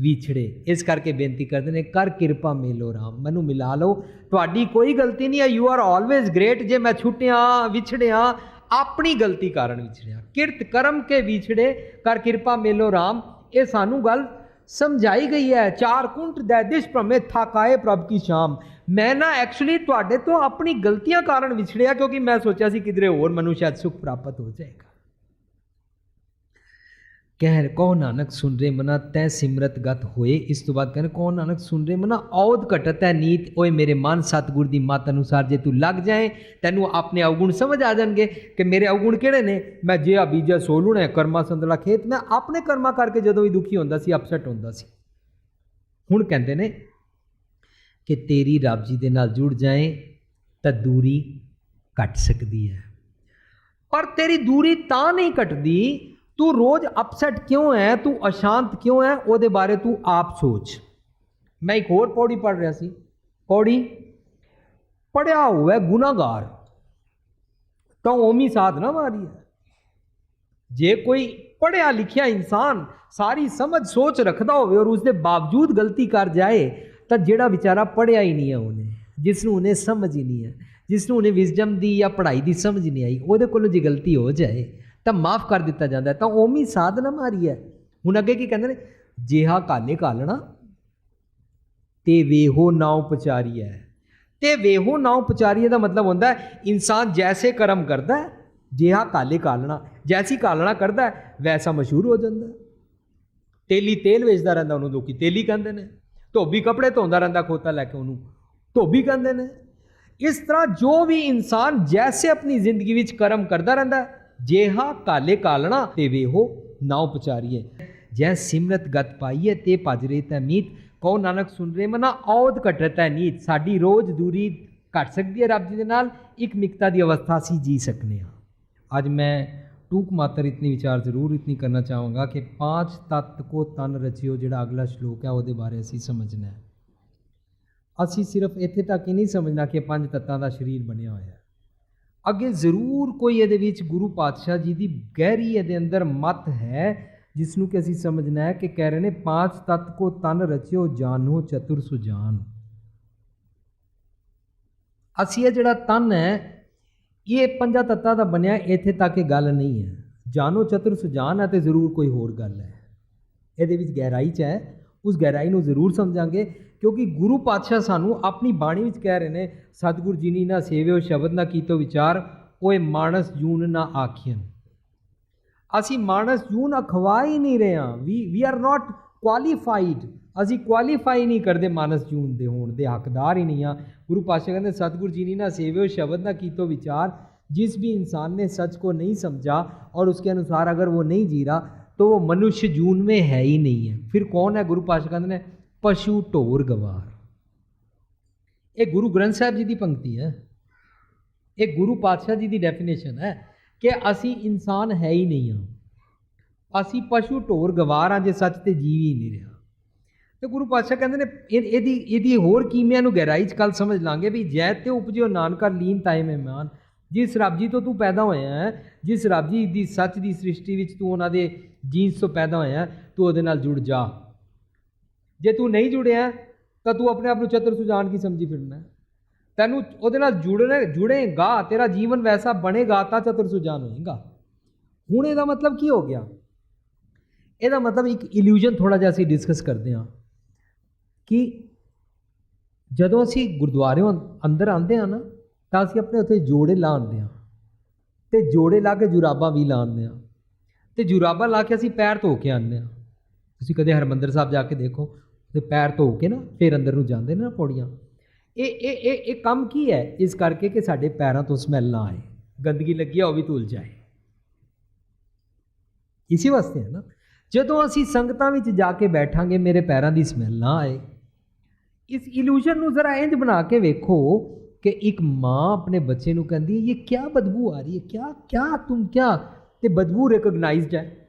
[SPEAKER 2] ਵਿਛੜੇ ਇਸ ਕਰਕੇ ਬੇਨਤੀ ਕਰਦੇ ਨੇ, ਕਰ ਕਿਰਪਾ ਮੇਲੋ ਰਾਮ, ਮੈਨੂੰ ਮਿਲਾ ਲਓ। ਤੁਹਾਡੀ ਕੋਈ ਗਲਤੀ ਨਹੀਂ ਹੈ। ਯੂ ਆਰ ਆਲਵੇਜ਼ ਗ੍ਰੇਟ ਜੇ ਮੈਂ ਛੁੱਟਿਆ, ਵਿਛੜਿਆ, ਆਪਣੀ ਗਲਤੀ ਕਾਰਨ ਵਿਛੜਿਆ ਕਿਰਤ ਕਰਮ ਕੇ ਵਿਛੜੇ ਕਰ ਕਿਰਪਾ ਮੇਲੋ ਰਾਮ। ਇਹ ਸਾਨੂੰ ਗੱਲ ਸਮਝਾਈ ਗਈ ਹੈ, ਚਾਰ ਕੁੰਟ ਦੇ ਭ੍ਰਮੇ ਥਾਕਾਏ ਪ੍ਰਭ ਕੀ ਸ਼ਾਮ। ਮੈਂ ਨਾ ਐਕਚੁਅਲੀ ਤੁਹਾਡੇ ਤੋਂ ਆਪਣੀ ਗਲਤੀਆਂ ਕਾਰਨ ਵਿਛੜਿਆ ਕਿਉਂਕਿ ਮੈਂ ਸੋਚਿਆ ਸੀ ਕਿਧਰੇ ਹੋਰ ਮੈਨੂੰ ਸ਼ਾਇਦ ਸੁਖ ਪ੍ਰਾਪਤ ਹੋ ਜਾਏਗਾ। ਕਹਿ ਕਹੋ ਨਾਨਕ ਸੁਣ ਰੇ ਮਨਾ, ਤੈ ਸਿਮਰਤ ਗਤ ਹੋਏ। ਇਸ ਤੋਂ ਬਾਅਦ ਕਹਿੰਦੇ ਕਹੋ ਨਾਨਕ ਸੁਣ ਰੇ ਮਨਾ ਔਦ ਘਟਤ ਹੈ ਨੀਤ, ਓਏ ਮੇਰੇ ਮਨ ਸਤਗੁਰ ਦੀ ਮਤ ਅਨੁਸਾਰ ਜੇ ਤੂੰ ਲੱਗ ਜਾਏ, ਤੈਨੂੰ ਆਪਣੇ ਅਵਗੁਣ ਸਮਝ ਆ ਜਾਣਗੇ ਕਿ ਮੇਰੇ ਅਵਗੁਣ ਕਿਹੜੇ ਨੇ? ਮੈਂ ਜੇ ਆ ਬੀਜਾ ਸੋਲੂਣਾ ਕਰਮਾ ਸੰਦਲਾ ਖੇਤ, ਮੈਂ ਆਪਣੇ ਕਰਮਾਂ ਕਰਕੇ ਜਦੋਂ ਵੀ ਦੁਖੀ ਹੁੰਦਾ ਸੀ ਅਪਸੈਟ ਹੁੰਦਾ ਸੀ। ਹੁਣ ਕਹਿੰਦੇ ਨੇ ਕਿ ਤੇਰੀ ਰੱਬ ਜੀ ਦੇ ਨਾਲ ਜੁੜ ਜਾਏ, ਤਾਂ ਦੂਰੀ ਘਟ ਸਕਦੀ ਹੈ। ਪਰ ਤੇਰੀ ਦੂਰੀ ਤਾਂ ਨਹੀਂ ਘਟਦੀ ਤੂੰ ਰੋਜ਼ ਅਪਸੈਟ ਕਿਉਂ ਹੈ ਤੂੰ ਅਸ਼ਾਂਤ ਕਿਉਂ ਹੈ ਉਹਦੇ ਬਾਰੇ ਤੂੰ ਆਪ ਸੋਚ ਮੈਂ ਇੱਕ ਹੋਰ ਪੌੜੀ ਪੜ ਰਿਹਾ ਸੀ ਪੌੜੀ ਪੜਿਆ ਹੋਇਆ ਗੁਨਾਹਗਾਰ ਤਾਂ ਉਮੀ ਸਾਧ ਨਾ ਮਾਰੀ ਹੈ ਜੇ ਕੋਈ ਪੜਿਆ ਲਿਖਿਆ ਇਨਸਾਨ ਸਾਰੀ ਸਮਝ ਸੋਚ ਰੱਖਦਾ ਹੋਵੇ ਔਰ ਉਸ ਦੇ ਬਾਵਜੂਦ ਗਲਤੀ ਕਰ ਜਾਏ ਤਾਂ ਜਿਹੜਾ ਵਿਚਾਰਾ ਪੜਿਆ ਹੀ ਨਹੀਂ ਹੈ ਉਹਨੇ ਜਿਸ ਨੂੰ ਉਹਨੇ ਸਮਝ ਹੀ ਨਹੀਂ ਹੈ ਜਿਸ ਨੂੰ ਉਹਨੇ ਵਿਜ਼ਡਮ ਦੀ ਜਾਂ ਪੜ੍ਹਾਈ ਦੀ ਸਮਝ ਨਹੀਂ ਆਈ ਉਹਦੇ ਕੋਲੋਂ ਜੇ ਗਲਤੀ ਹੋ ਜਾਏ ਤਾਂ ਮਾਫ ਕਰ ਦਿੱਤਾ ਜਾਂਦਾ ਤਾਂ ਓਮੀ ਸਾਧ ਮਾਰੀ ਹੈ। ਹੁਣ ਅੱਗੇ ਕੀ ਕਹਿੰਦੇ ਨੇ? ਜਿਹਾ ਕਾਲੇ ਕਾਲਣਾ ਤੇ ਵੇਹੋ ਨਾ ਉਪਚਾਰੀ ਹੈ ਤੇ ਵੇਹੋ ਨਾ ਉਪਚਾਰੀ ਦਾ ਮਤਲਬ ਹੁੰਦਾ ਹੈ ਇਨਸਾਨ ਜੈਸੇ ਕਰਮ ਕਰਦਾ ਹੈ ਜਿਹਾ ਕਾਲੇ ਕਾਲਣਾ ਜੈਸੀ ਕਾਲਣਾ ਕਰਦਾ ਹੈ ਵੈਸਾ ਮਸ਼ਹੂਰ ਹੋ ਜਾਂਦਾ ਹੈ। ਤੇਲੀ ਤੇਲ ਵੇਚਦਾ ਰਹਿੰਦਾ ਉਹਨੂੰ ਲੋਕੀ ਤੇਲੀ ਕਹਿੰਦੇ ਨੇ। ਧੋਬੀ ਕੱਪੜੇ ਧੋਂਦਾ ਰਹਿੰਦਾ ਖੋਤਾ ਲੈ ਕੇ ਉਹਨੂੰ ਧੋਬੀ ਕਹਿੰਦੇ ਨੇ। ਇਸ ਤਰ੍ਹਾਂ ਜੋ ਵੀ ਇਨਸਾਨ ਜੈਸੇ ਆਪਣੀ ਜ਼ਿੰਦਗੀ ਵਿੱਚ ਕਰਮ ਕਰਦਾ ਰਹਿੰਦਾ ਹੈ, ਜੇਹਾ ਕਾਲੇ ਕਾਲਣਾ ਤੇ ਵੇਹੋ ਨਾ ਉਪਚਾਰੀਏ। ਜੈ ਸਿਮਰਤ ਗਤ ਪਾਈਏ ਤੇ ਭਜਰੇ ਤੈ ਮੀਤ। ਕਹੋ ਨਾਨਕ ਸੁਣ ਰੇ ਮਨਾ ਔਦ ਘਟਤ ਹੈ ਨੀਤ। ਸਾਡੀ ਰੋਜ਼ ਦੂਰੀ ਘਟ ਸਕਦੀ ਹੈ ਰੱਬ ਜੀ ਦੇ ਨਾਲ। ਇੱਕ ਮਿਕਤਾ ਦੀ ਅਵਸਥਾ ਅਸੀਂ ਜੀ ਸਕਨੇ ਹਾਂ ਅੱਜ ਮੈਂ ਟੂਕ ਮਾਤਰ ਇਤਨੀ ਵਿਚਾਰ ਜ਼ਰੂਰ ਇਤਨੀ ਕਰਨਾ ਚਾਹਾਂਗਾ ਕਿ ਪਾंच ਤਤ ਕੋ ਤਨ ਰਚਿਓ ਜਿਹੜਾ ਅਗਲਾ ਸ਼ਲੋਕ ਹੈ, ਉਹਦੇ ਬਾਰੇ ਅਸੀਂ ਸਮਝਣਾ ਹੈ। ਅਸੀਂ ਸਿਰਫ ਇੱਥੇ ਤੱਕ ਹੀ ਨਹੀਂ ਸਮਝਣਾ ਕਿ ਪੰਜ ਤੱਤਾਂ ਦਾ ਸਰੀਰ ਬਣਿਆ ਹੋਇਆ ਹੈ। ਅੱਗੇ ਜ਼ਰੂਰ ਕੋਈ ਇਹਦੇ ਵਿੱਚ ਗੁਰੂ ਪਾਤਸ਼ਾਹ ਜੀ ਦੀ ਗਹਿਰੀ ਇਹਦੇ ਅੰਦਰ ਮਤ ਹੈ ਜਿਸ ਨੂੰ ਕਿ ਅਸੀਂ ਸਮਝਣਾ ਹੈ ਕਿ ਕਹਿ ਰਹੇ ਨੇ, ਪਾਂਚ ਤਤ ਕੋ ਤਨ ਰਚਿਓ ਜਾਨੋ ਚਤੁਰ ਸੁਜਾਨ। ਅਸੀਂ ਇਹ ਜਿਹੜਾ ਤਨ ਹੈ, ਇਹ ਪੰਜਾਂ ਤੱਤਾਂ ਦਾ ਬਣਿਆ, ਇੱਥੇ ਤੱਕ ਇਹ ਗੱਲ ਨਹੀਂ ਹੈ। ਜਾਨੋ ਚਤੁਰ ਸੁਜਾਨ ਹੈ ਤੇ ਜ਼ਰੂਰ ਕੋਈ ਹੋਰ ਗੱਲ ਹੈ। ਇਹਦੇ ਵਿੱਚ ਗਹਿਰਾਈ ਚ ਹੈ। ਉਸ ਗਹਿਰਾਈ ਨੂੰ ਜ਼ਰੂਰ ਸਮਝਾਂਗੇ। ਕਿਉਂਕਿ ਗੁਰੂ ਪਾਤਸ਼ਾਹ ਸਾਨੂੰ ਆਪਣੀ ਬਾਣੀ ਵਿੱਚ ਕਹਿ ਰਹੇ ਨੇ ਸਤਿਗੁਰ ਜੀ ਨੀ ਨਾ ਸੇਵਿਓ ਸ਼ਬਦ ਨਾ ਕੀਤੋ ਵਿਚਾਰ ਓਏ ਮਾਨਸ ਜੂਨ ਨਾ ਆਖੀਨ ਅਸੀਂ ਮਾਨਸ ਜੂਨ ਅਖਵਾ ਹੀ ਨਹੀਂ ਰਹੇ ਹਾਂ we we are not qualified ਅਸੀਂ ਕੁਆਲੀਫਾਈ ਨਹੀਂ ਕਰਦੇ ਮਾਨਸ ਜੂਨ ਦੇ ਹੋਣ ਦੇ ਹੱਕਦਾਰ ਹੀ ਨਹੀਂ ਆ ਗੁਰੂ ਪਾਤਸ਼ਾਹ ਕਹਿੰਦੇ ਸਤਿਗੁਰ ਜੀ ਨੀ ਨਾ ਸੇਵਿਓ ਸ਼ਬਦ ना कीतो विचार जिस भी इंसान ने सच को नहीं समझा और उसके अनुसार अगर वो नहीं जी रहा तो वो मनुष्य जून में है ही नहीं है फिर कौन है गुरु पातशाह कहते ने ਪਸ਼ੂ ਢੋਰ ਗਵਾਰ। ਇਹ ਗੁਰੂ ਗ੍ਰੰਥ ਸਾਹਿਬ ਜੀ ਦੀ ਪੰਕਤੀ ਹੈ। ਇਹ ਗੁਰੂ ਪਾਤਸ਼ਾਹ ਜੀ ਦੀ ਡੈਫੀਨੇਸ਼ਨ ਹੈ ਕਿ ਅਸੀਂ ਇਨਸਾਨ ਹੈ ਹੀ ਨਹੀਂ ਹਾਂ। ਅਸੀਂ ਪਸ਼ੂ ਢੋਰ ਗਵਾਰ ਹਾਂ ਜੇ ਸੱਚ ਤੇ ਜੀਵ ਹੀ ਨਹੀਂ ਰਿਹਾ। ਤੇ ਗੁਰੂ ਪਾਤਸ਼ਾਹ ਕਹਿੰਦੇ ਨੇ ਇਹਦੀ ਇਹਦੀ ਹੋਰ ਕੀਮਿਆਂ ਨੂੰ ਗਹਿਰਾਈ ਚ ਕੱਲ ਸਮਝ ਲਾਂਗੇ ਵੀ ਜੈ ਤੇ ਉਪਜਿਓ ਨਾਨਕਾ ਲੀਨ ਤਾਏ ਮਹਿਮਾਨ। ਜਿਸ ਰੱਬ ਜੀ ਤੋਂ ਤੂੰ ਪੈਦਾ ਹੋਇਆ ਹੈ, ਜਿਸ ਰੱਬ ਜੀ ਦੀ ਸੱਚ ਦੀ ਸ੍ਰਿਸ਼ਟੀ ਵਿੱਚ ਤੂੰ ਉਹਨਾਂ ਦੇ ਜੀਨਸ ਤੋਂ ਪੈਦਾ ਹੋਇਆ ਤੂੰ ਉਹਦੇ ਨਾਲ ਜੁੜ ਜਾ। ਜੇ ਤੂੰ ਨਹੀਂ ਜੁੜਿਆ, ਤਾਂ ਤੂੰ ਆਪਣੇ ਆਪ ਨੂੰ ਚਤੁਰ ਸੁਜਾਨ ਕੀ ਸਮਝੀ ਫਿਰਨਾ? ਤੈਨੂੰ ਉਹਦੇ ਨਾਲ ਜੁੜਨੇ, ਜੁੜੇਗਾ, ਤੇਰਾ ਜੀਵਨ ਵੈਸਾ ਬਣੇਗਾ, ਤਾਂ ਚਤੁਰ ਸੁਜਾਨ ਹੋਏਗਾ। ਹੁਣ ਇਹਦਾ ਮਤਲਬ ਕੀ ਹੋ ਗਿਆ? ਇਹਦਾ ਮਤਲਬ ਇੱਕ ਇਲੂਜਨ ਥੋੜਾ ਜਿਹਾ ਅਸੀਂ ਡਿਸਕਸ ਕਰਦੇ ਹਾਂ ਕਿ ਜਦੋਂ ਅਸੀਂ ਗੁਰਦੁਆਰਿਓਂ ਅੰਦਰ ਆਉਂਦੇ ਹਾਂ ਨਾ, ਤਾਂ ਅਸੀਂ ਆਪਣੇ ਉੱਥੇ ਜੋੜੇ ਲਾਉਂਦੇ ਹਾਂ। ਤੇ ਜੋੜੇ ਲਾ ਕੇ ਜੁਰਾਬਾਂ ਵੀ ਲਾਉਂਦੇ ਹਾਂ। ਤੇ ਜੁਰਾਬਾਂ ਲਾ ਕੇ ਅਸੀਂ ਪੈਰ ਧੋ ਕੇ ਆਉਂਦੇ ਹਾਂ। ਤੁਸੀਂ ਕਦੇ ਹਰਮੰਦਰ ਸਾਹਿਬ ਜਾ ਕੇ ਦੇਖੋ ਤੇ ਪੈਰ ਧੋ ਕੇ ਨਾ ਫਿਰ ਅੰਦਰ ਨੂੰ ਜਾਂਦੇ ਨੇ ਨਾ ਪੌੜੀਆਂ। ਇਹ ਇਹ ਇਹ ਇਹ ਕੰਮ ਕੀ ਹੈ? ਇਸ ਕਰਕੇ ਕਿ ਸਾਡੇ ਪੈਰਾਂ ਤੋਂ ਸਮੈਲ ਨਾ ਆਏ। ਗੰਦਗੀ ਲੱਗੀ ਆ, ਉਹ ਵੀ ਧੁੱਲ ਜਾਏ। ਇਸੇ ਵਾਸਤੇ ਹੈ ਨਾ, ਜਦੋਂ ਅਸੀਂ ਸੰਗਤਾਂ ਵਿੱਚ ਜਾ ਕੇ ਬੈਠਾਂਗੇ, ਮੇਰੇ ਪੈਰਾਂ ਦੀ ਸਮੈਲ ਨਾ ਆਏ। ਇਸ ਇਲੂਜਨ ਨੂੰ ਜ਼ਰਾ ਇੰਜ ਬਣਾ ਕੇ ਵੇਖੋ ਕਿ ਇੱਕ ਮਾਂ ਆਪਣੇ ਬੱਚੇ ਨੂੰ ਕਹਿੰਦੀ ਹੈ, ਇਹ ਕੀ ਬਦਬੂ ਆ ਰਹੀ ਹੈ? ਕਿਆ ਕਿਆ ਤੁਮ ਕਿਆ? ਤੇ ਬਦਬੂ ਰਿਕਗਨਾਈਜ਼ਡ ਹੈ।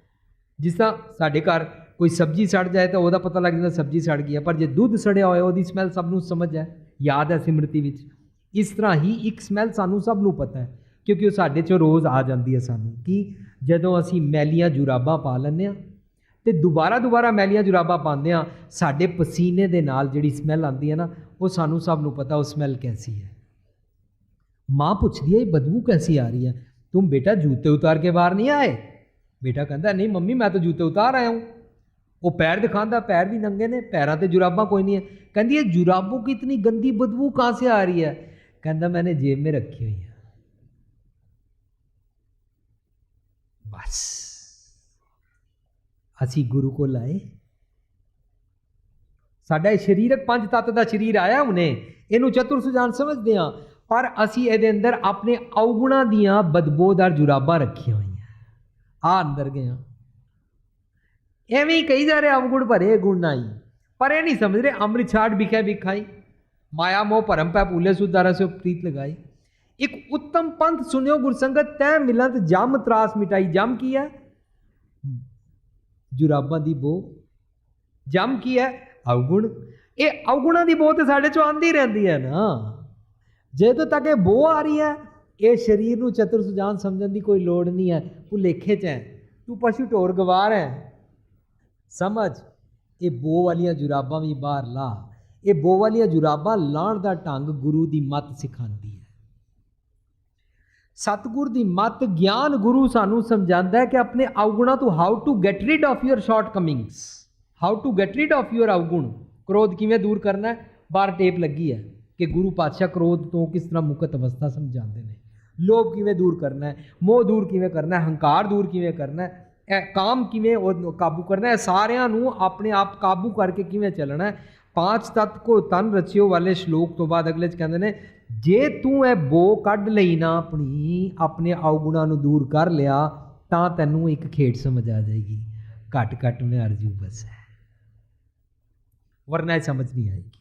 [SPEAKER 2] ਜਿਸ ਤਰ੍ਹਾਂ ਸਾਡੇ ਘਰ ਕੋਈ ਸਬਜ਼ੀ ਸੜ ਜਾਏ ਤਾਂ ਉਹਦਾ ਪਤਾ ਲੱਗ ਜਾਂਦਾ ਸਬਜ਼ੀ ਸੜ ਗਈ ਹੈ, ਪਰ ਜੇ ਦੁੱਧ ਸੜਿਆ ਹੋਇਆ, ਉਹਦੀ ਸਮੈਲ ਸਭ ਨੂੰ ਸਮਝ ਹੈ। ਯਾਦ ਹੈ ਸਿਮਰਤੀ ਵਿੱਚ। ਇਸ ਤਰ੍ਹਾਂ ਹੀ ਇੱਕ ਸਮੈਲ ਸਾਨੂੰ ਸਭ ਨੂੰ ਪਤਾ ਹੈ, ਕਿਉਂਕਿ ਉਹ ਸਾਡੇ 'ਚੋਂ ਰੋਜ਼ ਆ ਜਾਂਦੀ ਹੈ ਸਾਨੂੰ ਕਿ ਜਦੋਂ ਅਸੀਂ ਮੈਲੀਆਂ ਜੁਰਾਬਾਂ ਪਾ ਲੈਂਦੇ ਆ ਤੇ ਦੁਬਾਰਾ ਦੁਬਾਰਾ ਮੈਲੀਆਂ ਜੁਰਾਬਾਂ ਪਾਉਂਦੇ ਆ ਸਾਡੇ ਪਸੀਨੇ ਦੇ ਨਾਲ ਜਿਹੜੀ ਸਮੈਲ ਆਉਂਦੀ ਹੈ ਨਾ, ਉਹ ਸਾਨੂੰ ਸਭ ਨੂੰ ਪਤਾ ਉਹ ਸਮੈਲ ਕੈਸੀ ਹੈ। ਮਾਂ ਪੁੱਛਦੀ ਹੈ, ਇਹ ਬਦਬੂ ਕੈਸੀ ਆ ਰਹੀ ਹੈ? ਤੂੰ ਬੇਟਾ ਜੂਤੇ ਉਤਾਰ ਕੇ ਬਾਹਰ ਨਹੀਂ ਆਏ? ਬੇਟਾ ਕਹਿੰਦਾ, ਨਹੀਂ ਮੰਮੀ, ਮੈਂ ਤਾਂ ਜੂਤੇ ਉਤਾਰ ਆਇਆ ਹਾਂ। ਉਹ ਪੈਰ ਦਿਖਾਉਂਦਾ, ਪੈਰ ਵੀ ਨੰਗੇ ਨੇ, ਪੈਰਾਂ ਤੇ ਜੁਰਾਬਾਂ ਕੋਈ ਨਹੀਂ ਹੈ। ਕਹਿੰਦੀ, ਇਹ ਜੁਰਾਬੋਂ ਕੀ ਇਤਨੀ ਗੰਦੀ ਬਦਬੂ ਕਹਾਂ ਸੇ ਆ ਰਹੀ ਹੈ? ਕਹਿੰਦਾ, ਮੈਨੇ ਜੇਬ ਮੇ ਰੱਖੀ ਹੋਈ ਹੈ। ਬਸ। ਅਸੀਂ ਗੁਰੂ ਕੋ ਲਾਏ ਸਾਡਾ ਇਹ ਸਰੀਰਕ ਪੰਜ ਤੱਤ ਦਾ ਸਰੀਰ ਆਇਆ ਹੁਣੇ। ਇਹਨੂੰ ਚਤੁਰ ਸੁਜਾਨ ਸਮਝਦੇ ਆ ਪਰ ਅਸੀਂ ਇਹਦੇ ਅੰਦਰ ਆਪਣੇ ਔਗੁਣਾ ਦੀਆਂ ਬਦਬੋਦਾਰ ਜੁਰਾਬਾਂ ਰੱਖੀਆਂ ਹੋਈਆਂ। ਆ ਅੰਦਰ ਗਏ ਆ ਐਵੇਂ ਹੀ ਕਈ ਜਾ ਰਹੇ ਅਵਗੁਣ ਭਰੇ ਗੁਣ ਨਾਈ ਪਰ ਇਹ ਨਹੀਂ ਸਮਝ ਰਹੇ ਅੰਮ੍ਰਿਤ ਛਾੜ ਵਿਖੇ ਵਿਖਾਈ ਮਾਇਆ ਮੋਹ ਭਰਮ ਪੈ ਭੂਲੇ ਸੁਦਾਰਾ ਸੇ ਪ੍ਰੀਤ ਲਗਾਈ। ਇੱਕ ਉੱਤਮ ਪੰਥ ਸੁਨਿਓ ਗੁਰਸੰਗਤ ਤੈ ਮਿਲੰਤ ਜਮ ਤਰਾਸ ਮਿਟਾਈ। ਜਮ ਕੀ ਹੈ? ਜੁਰਾਬਾਂ ਦੀ ਬੋ। ਜਮ ਕੀ ਹੈ? ਅਵਗੁਣ ਇਹ ਅਵਗੁਣਾਂ ਦੀ ਬੋ ਤੇ ਸਾਡੇ ਚੋਂ ਆਂਦੀ ਰਹਿੰਦੀ ਹੈ ਨਾ। ਜਦੋਂ ਤੱਕ ਇਹ ਬੋ ਆ ਰਹੀ ਹੈ, ਇਹ ਸਰੀਰ ਨੂੰ ਚਤੁਰ ਸੁਜਾਨ ਸਮਝਣ ਦੀ ਕੋਈ ਲੋੜ ਨਹੀਂ ਹੈ। ਭੁਲੇਖੇ ਚ ਹੈ। ਤੂੰ ਪਸ਼ੂ ਢੋਰ ਗਵਾਰ ਹੈ। ਸਮਝ। ਇਹ ਬੋ ਵਾਲੀਆਂ ਜੁਰਾਬਾਂ ਵੀ ਬਾਹਰ ਲਾ। ਇਹ ਬੋ ਵਾਲੀਆਂ ਜੁਰਾਬਾਂ ਲਾਣ ਦਾ ਢੰਗ ਗੁਰੂ ਦੀ ਮੱਤ ਸਿਖਾਉਂਦੀ ਹੈ। ਸਤਿਗੁਰ ਦੀ ਮੱਤ ਗਿਆਨ ਗੁਰੂ ਸਾਨੂੰ ਸਮਝਾਉਂਦਾ ਹੈ ਕਿ ਆਪਣੇ ਅਵਗੁਣਾਂ ਤੋਂ how to get rid of your shortcomings how to get rid of your ਅਵਗੁਣ ਕ੍ਰੋਧ ਕਿਵੇਂ ਦੂਰ ਕਰਨਾ ਹੈ? ਬਾਹਰ ਟੇਪ ਲੱਗੀ ਹੈ ਕਿ ਗੁਰੂ ਪਾਤਸ਼ਾਹ ਕ੍ਰੋਧ ਤੋਂ ਕਿਸ ਤਰ੍ਹਾਂ ਮੁਕਤ ਅਵਸਥਾ ਸਮਝਾਉਂਦੇ ਨੇ। ਲੋਭ ਕਿਵੇਂ ਦੂਰ ਕਰਨਾ ਹੈ? ਮੋਹ ਦੂਰ ਕਿਵੇਂ ਕਰਨਾ ਹੈ? ਹੰਕਾਰ ਦੂਰ ਕਿਵੇਂ ਕਰਨਾ ਹੈ? ਕਾਮ ਕਿਵੇਂ ਉਹ ਕਾਬੂ ਕਰਨਾ ਹੈ? ਸਾਰਿਆਂ ਨੂੰ ਆਪਣੇ ਆਪ ਕਾਬੂ ਕਰਕੇ ਕਿਵੇਂ ਚੱਲਣਾ ਹੈ? ਪਾਂਚ ਤਤ ਕੋ ਤਨ ਰਚਿਓ ਵਾਲੇ ਸ਼ਲੋਕ ਤੋਂ ਬਾਅਦ ਅਗਲੇ ਚ ਕਹਿੰਦੇ ਨੇ, ਜੇ ਤੂੰ ਇਹ ਬੋ ਕੱਢ ਲਈ ਨਾ ਆਪਣੀ, ਆਪਣੇ ਔਗੁਣਾਂ ਨੂੰ ਦੂਰ ਕਰ ਲਿਆ, ਤਾਂ ਤੈਨੂੰ ਇੱਕ ਖੇਡ ਸਮਝ ਆ ਜਾਏਗੀ। ਘਟ ਘਟ ਮੈਂ ਅਰਜੂ ਬਸ ਹੈ। ਵਰਨਾ ਇਹ ਸਮਝ ਨਹੀਂ ਆਏਗੀ।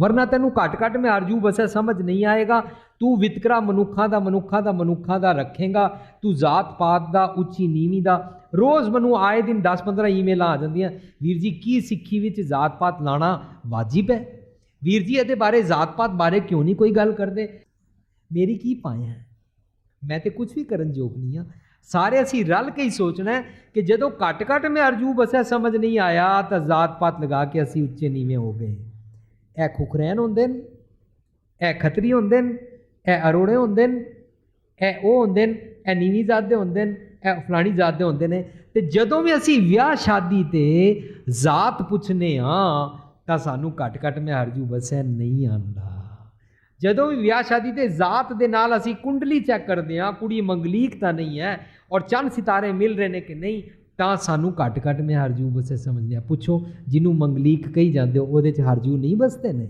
[SPEAKER 2] ਵਰਨਾ ਤੈਨੂੰ ਘਟ ਘਟ ਮੈਂ ਅਰਜੂ ਬਸ ਹੈ, ਸਮਝ ਨਹੀਂ ਆਏਗਾ। ਤੂੰ ਵਿਤਕਰਾ ਮਨੁੱਖਾਂ ਦਾ ਮਨੁੱਖਾਂ ਦਾ ਮਨੁੱਖਾਂ ਦਾ ਰੱਖੇਗਾ। ਤੂੰ ਜਾਤ ਪਾਤ ਦਾ, ਉੱਚੀ ਨੀਵੀਂ ਦਾ। ਰੋਜ਼ ਮੈਨੂੰ ਆਏ ਦਿਨ 10-15 ਈਮੇਲਾਂ ਆ ਜਾਂਦੀਆਂ, ਵੀਰ ਜੀ, ਕੀ ਸਿੱਖੀ ਵਿੱਚ ਜਾਤ ਪਾਤ ਲਾਣਾ ਵਾਜਿਬ ਹੈ? ਵੀਰ ਜੀ, ਇਹਦੇ ਬਾਰੇ ਜ਼ਾਤ ਪਾਤ ਬਾਰੇ ਕਿਉਂ ਨਹੀਂ ਕੋਈ ਗੱਲ ਕਰਦੇ? ਮੇਰੀ ਕੀ ਪਾਇਆ ਹੈ? ਮੈਂ ਤੇ ਕੁਝ ਵੀ ਕਰਨ ਯੋਗ ਨਹੀਂ ਆ ਸਾਰੇ ਅਸੀਂ ਰਲ ਕੇ ਹੀ ਸੋਚਣਾ ਹੈ ਕਿ ਜਦੋਂ ਘੱਟ ਘੱਟ ਮੈਂ ਅਰਜੂ ਬਸਿਆ ਸਮਝ ਨਹੀਂ ਆਇਆ, ਤਾਂ ਜ਼ਾਤ ਪਾਤ ਲਗਾ ਕੇ ਅਸੀਂ ਉੱਚੇ ਨੀਵੇਂ ਹੋ ਗਏ। ਇਹ ਖੁਖਰੈਨ ਹੁੰਦੇ ਨੇ, ਇਹ ਖਤਰੀ ਹੁੰਦੇ ਨੇ ਇਹ ਅਰੋੜੇ ਹੁੰਦੇ ਨੇ, ਇਹ ਉਹ ਹੁੰਦੇ ਨੇ, ਇਹ ਨੀਵੀਂ ਜ਼ਾਤ ਦੇ ਹੁੰਦੇ ਨੇ, ਇਹ ਫਲਾਣੀ ਜ਼ਾਤ ਦੇ ਹੁੰਦੇ ਨੇ। ਤੇ ਜਦੋਂ ਵੀ ਅਸੀਂ ਵਿਆਹ ਸ਼ਾਦੀ ਤੇ ਜ਼ਾਤ ਪੁੱਛਨੇ ਆ, ਤਾਂ ਸਾਨੂੰ ਘੱਟ ਘੱਟ ਮੈਂ ਹਰਜੂ ਬਸਿਆ ਨਹੀਂ ਆਂਦਾ। ਜਦੋਂ ਵੀ ਵਿਆਹ ਸ਼ਾਦੀ ਤੇ ਜ਼ਾਤ ਦੇ ਨਾਲ ਅਸੀਂ ਕੁੰਡਲੀ ਚੈੱਕ ਕਰਦੇ ਆ, ਕੁੜੀ ਮੰਗਲੀਕ ਤਾਂ ਨਹੀਂ ਹੈ ਔਰ ਚੰਨ ਸਿਤਾਰੇ ਮਿਲ ਰਹੇ ਨੇ ਕਿ ਨਹੀਂ, ਤਾਂ ਸਾਨੂੰ ਘੱਟ ਘੱਟ ਮੈਂ ਹਰਜੂ ਬਸੇ ਸਮਝਦੇ ਆ। ਪੁੱਛੋ, ਜਿਹਨੂੰ ਮੰਗਲੀਕ ਕਹੀ ਜਾਂਦੇ ਹੋ, ਉਹਦੇ ਚ ਹਰਜੂ ਨਹੀਂ ਬਸਦੇ ਨੇ?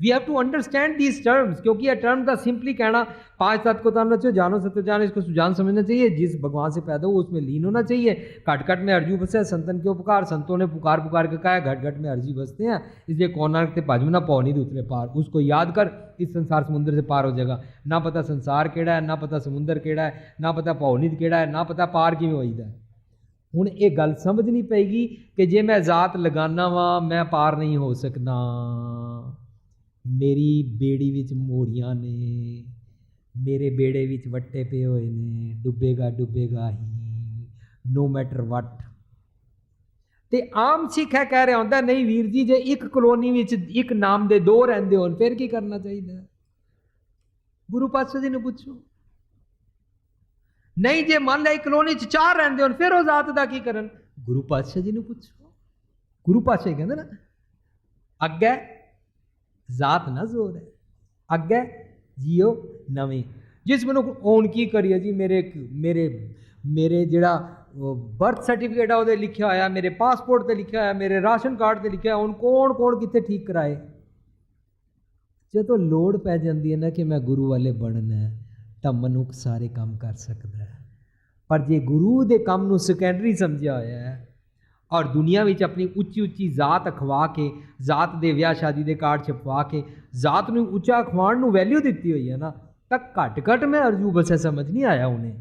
[SPEAKER 2] we have to understand these terms क्योंकि यह टर्म का सिंपली कहना पांच तत्व को जानना चाहिए जानो सत्य जानो इसको सुजान समझना चाहिए जिस भगवान से पैदा हो उसमें लीन होना चाहिए घट घट में अर्जू बसे संतन क्यों पुकार संतों ने पुकार पुकार के कहा है घट घट में अर्जी बसते हैं इसलिए कौन नानक ते भजमना पौ नहीं उतरे पार उसको याद कर इस संसार समुद्र से पार हो जाएगा ना पता संसार केड़ा है ना पता समुद्र केड़ा है ना पता पौनित केड़ा है ना पता पार किमें होईदा है ਹੁਣ ਇਹ ਗੱਲ ਸਮਝਣੀ ਪਏਗੀ ਕਿ ਜੇ ਮੈਂ ਜ਼ਾਤ ਲਗਾਨਾ ਵਾਂ ਮੈਂ ਪਾਰ ਨਹੀਂ ਹੋ ਸਕਦਾ ਮੇਰੀ ਬੇੜੀ ਵਿੱਚ ਮੋਰੀਆਂ ਨੇ, ਮੇਰੇ ਬੇੜੇ ਵਿੱਚ ਵੱਟੇ ਪਏ ਹੋਏ ਨੇ, ਡੁੱਬੇਗਾ ਡੁੱਬੇਗਾ ਹੀ ਨੋ ਮੈਟਰ ਵਟ ਤੇ ਆਮ ਸਿੱਖ ਹੈ ਕਹਿ ਰਿਹਾ ਹੁੰਦਾ, ਨਹੀਂ ਵੀਰ ਜੀ, ਜੇ ਇੱਕ ਕਲੋਨੀ ਵਿੱਚ ਇੱਕ ਨਾਮ ਦੇ ਦੋ ਰਹਿੰਦੇ ਹੋਣ, ਫਿਰ ਕੀ ਕਰਨਾ ਚਾਹੀਦਾ? ਗੁਰੂ ਪਾਤਸ਼ਾਹ ਜੀ ਨੂੰ ਪੁੱਛੋ। ਨਹੀਂ, ਜੇ ਮੰਨ ਲੈ ਕਲੋਨੀ ਚ ਚਾਰ ਰਹਿੰਦੇ ਹੋਣ, ਫਿਰ ਉਹ ਜ਼ਾਤ ਦਾ ਕੀ ਕਰਨ? ਗੁਰੂ ਪਾਤਸ਼ਾਹ ਜੀ ਨੂੰ ਪੁੱਛੋ। ਗੁਰੂ ਪਾਤਸ਼ਾਹ ਕਹਿੰਦੇ ਨਾ, ਅੱਗੇ ਜ਼ਾਤ ਨਾ ਜ਼ੋਰ ਹੈ। ਅੱਗੇ ਜੀਓ ਨਵੇਂ। ਜਿਸ ਮਨੁੱਖ ਹੁਣ ਕੀ ਕਰੀਏ ਜੀ, ਮੇਰੇ ਮੇਰੇ ਮੇਰੇ ਜਿਹੜਾ ਬਰਥ ਸਰਟੀਫਿਕੇਟ ਆ, ਉਹਦੇ ਲਿਖਿਆ ਹੋਇਆ, ਮੇਰੇ ਪਾਸਪੋਰਟ ਤੇ ਲਿਖਿਆ ਹੋਇਆ, ਮੇਰੇ ਰਾਸ਼ਨ ਕਾਰਡ ਤੇ ਲਿਖਿਆ ਹੁਣ ਕੌਣ ਕੌਣ ਕਿੱਥੇ ਠੀਕ ਕਰਾਏ? ਜਦੋਂ ਲੋੜ ਪੈ ਜਾਂਦੀ ਹੈ ਨਾ ਕਿ ਮੈਂ ਗੁਰੂ ਵਾਲੇ ਬਣਨਾ ਹੈ, ਤਾਂ ਮਨੁੱਖ ਸਾਰੇ ਕੰਮ ਕਰ ਸਕਦਾ ਹੈ। ਪਰ ਜੇ ਗੁਰੂ ਦੇ ਕੰਮ ਨੂੰ ਸੈਕੰਡਰੀ ਸਮਝਿਆ ਹੋਇਆ ਹੈ ਔਰ ਦੁਨੀਆ ਵਿੱਚ ਆਪਣੀ ਉੱਚੀ ਉੱਚੀ ਜ਼ਾਤ ਅਖਵਾ ਕੇ, ਜ਼ਾਤ ਦੇ ਵਿਆਹ ਸ਼ਾਦੀ ਦੇ ਕਾਰਡ ਛਪਵਾ ਕੇ, ਜ਼ਾਤ ਨੂੰ ਉੱਚਾ ਅਖਵਾਉਣ ਨੂੰ ਵੈਲਿਊ ਦਿੱਤੀ ਹੋਈ ਹੈ ਨਾ, ਤਾਂ ਘੱਟ ਘੱਟ ਮੈਂ ਅਰਜੂ ਬਸੇ ਸਮਝ ਨਹੀਂ ਆਇਆ ਉਹਨੇ।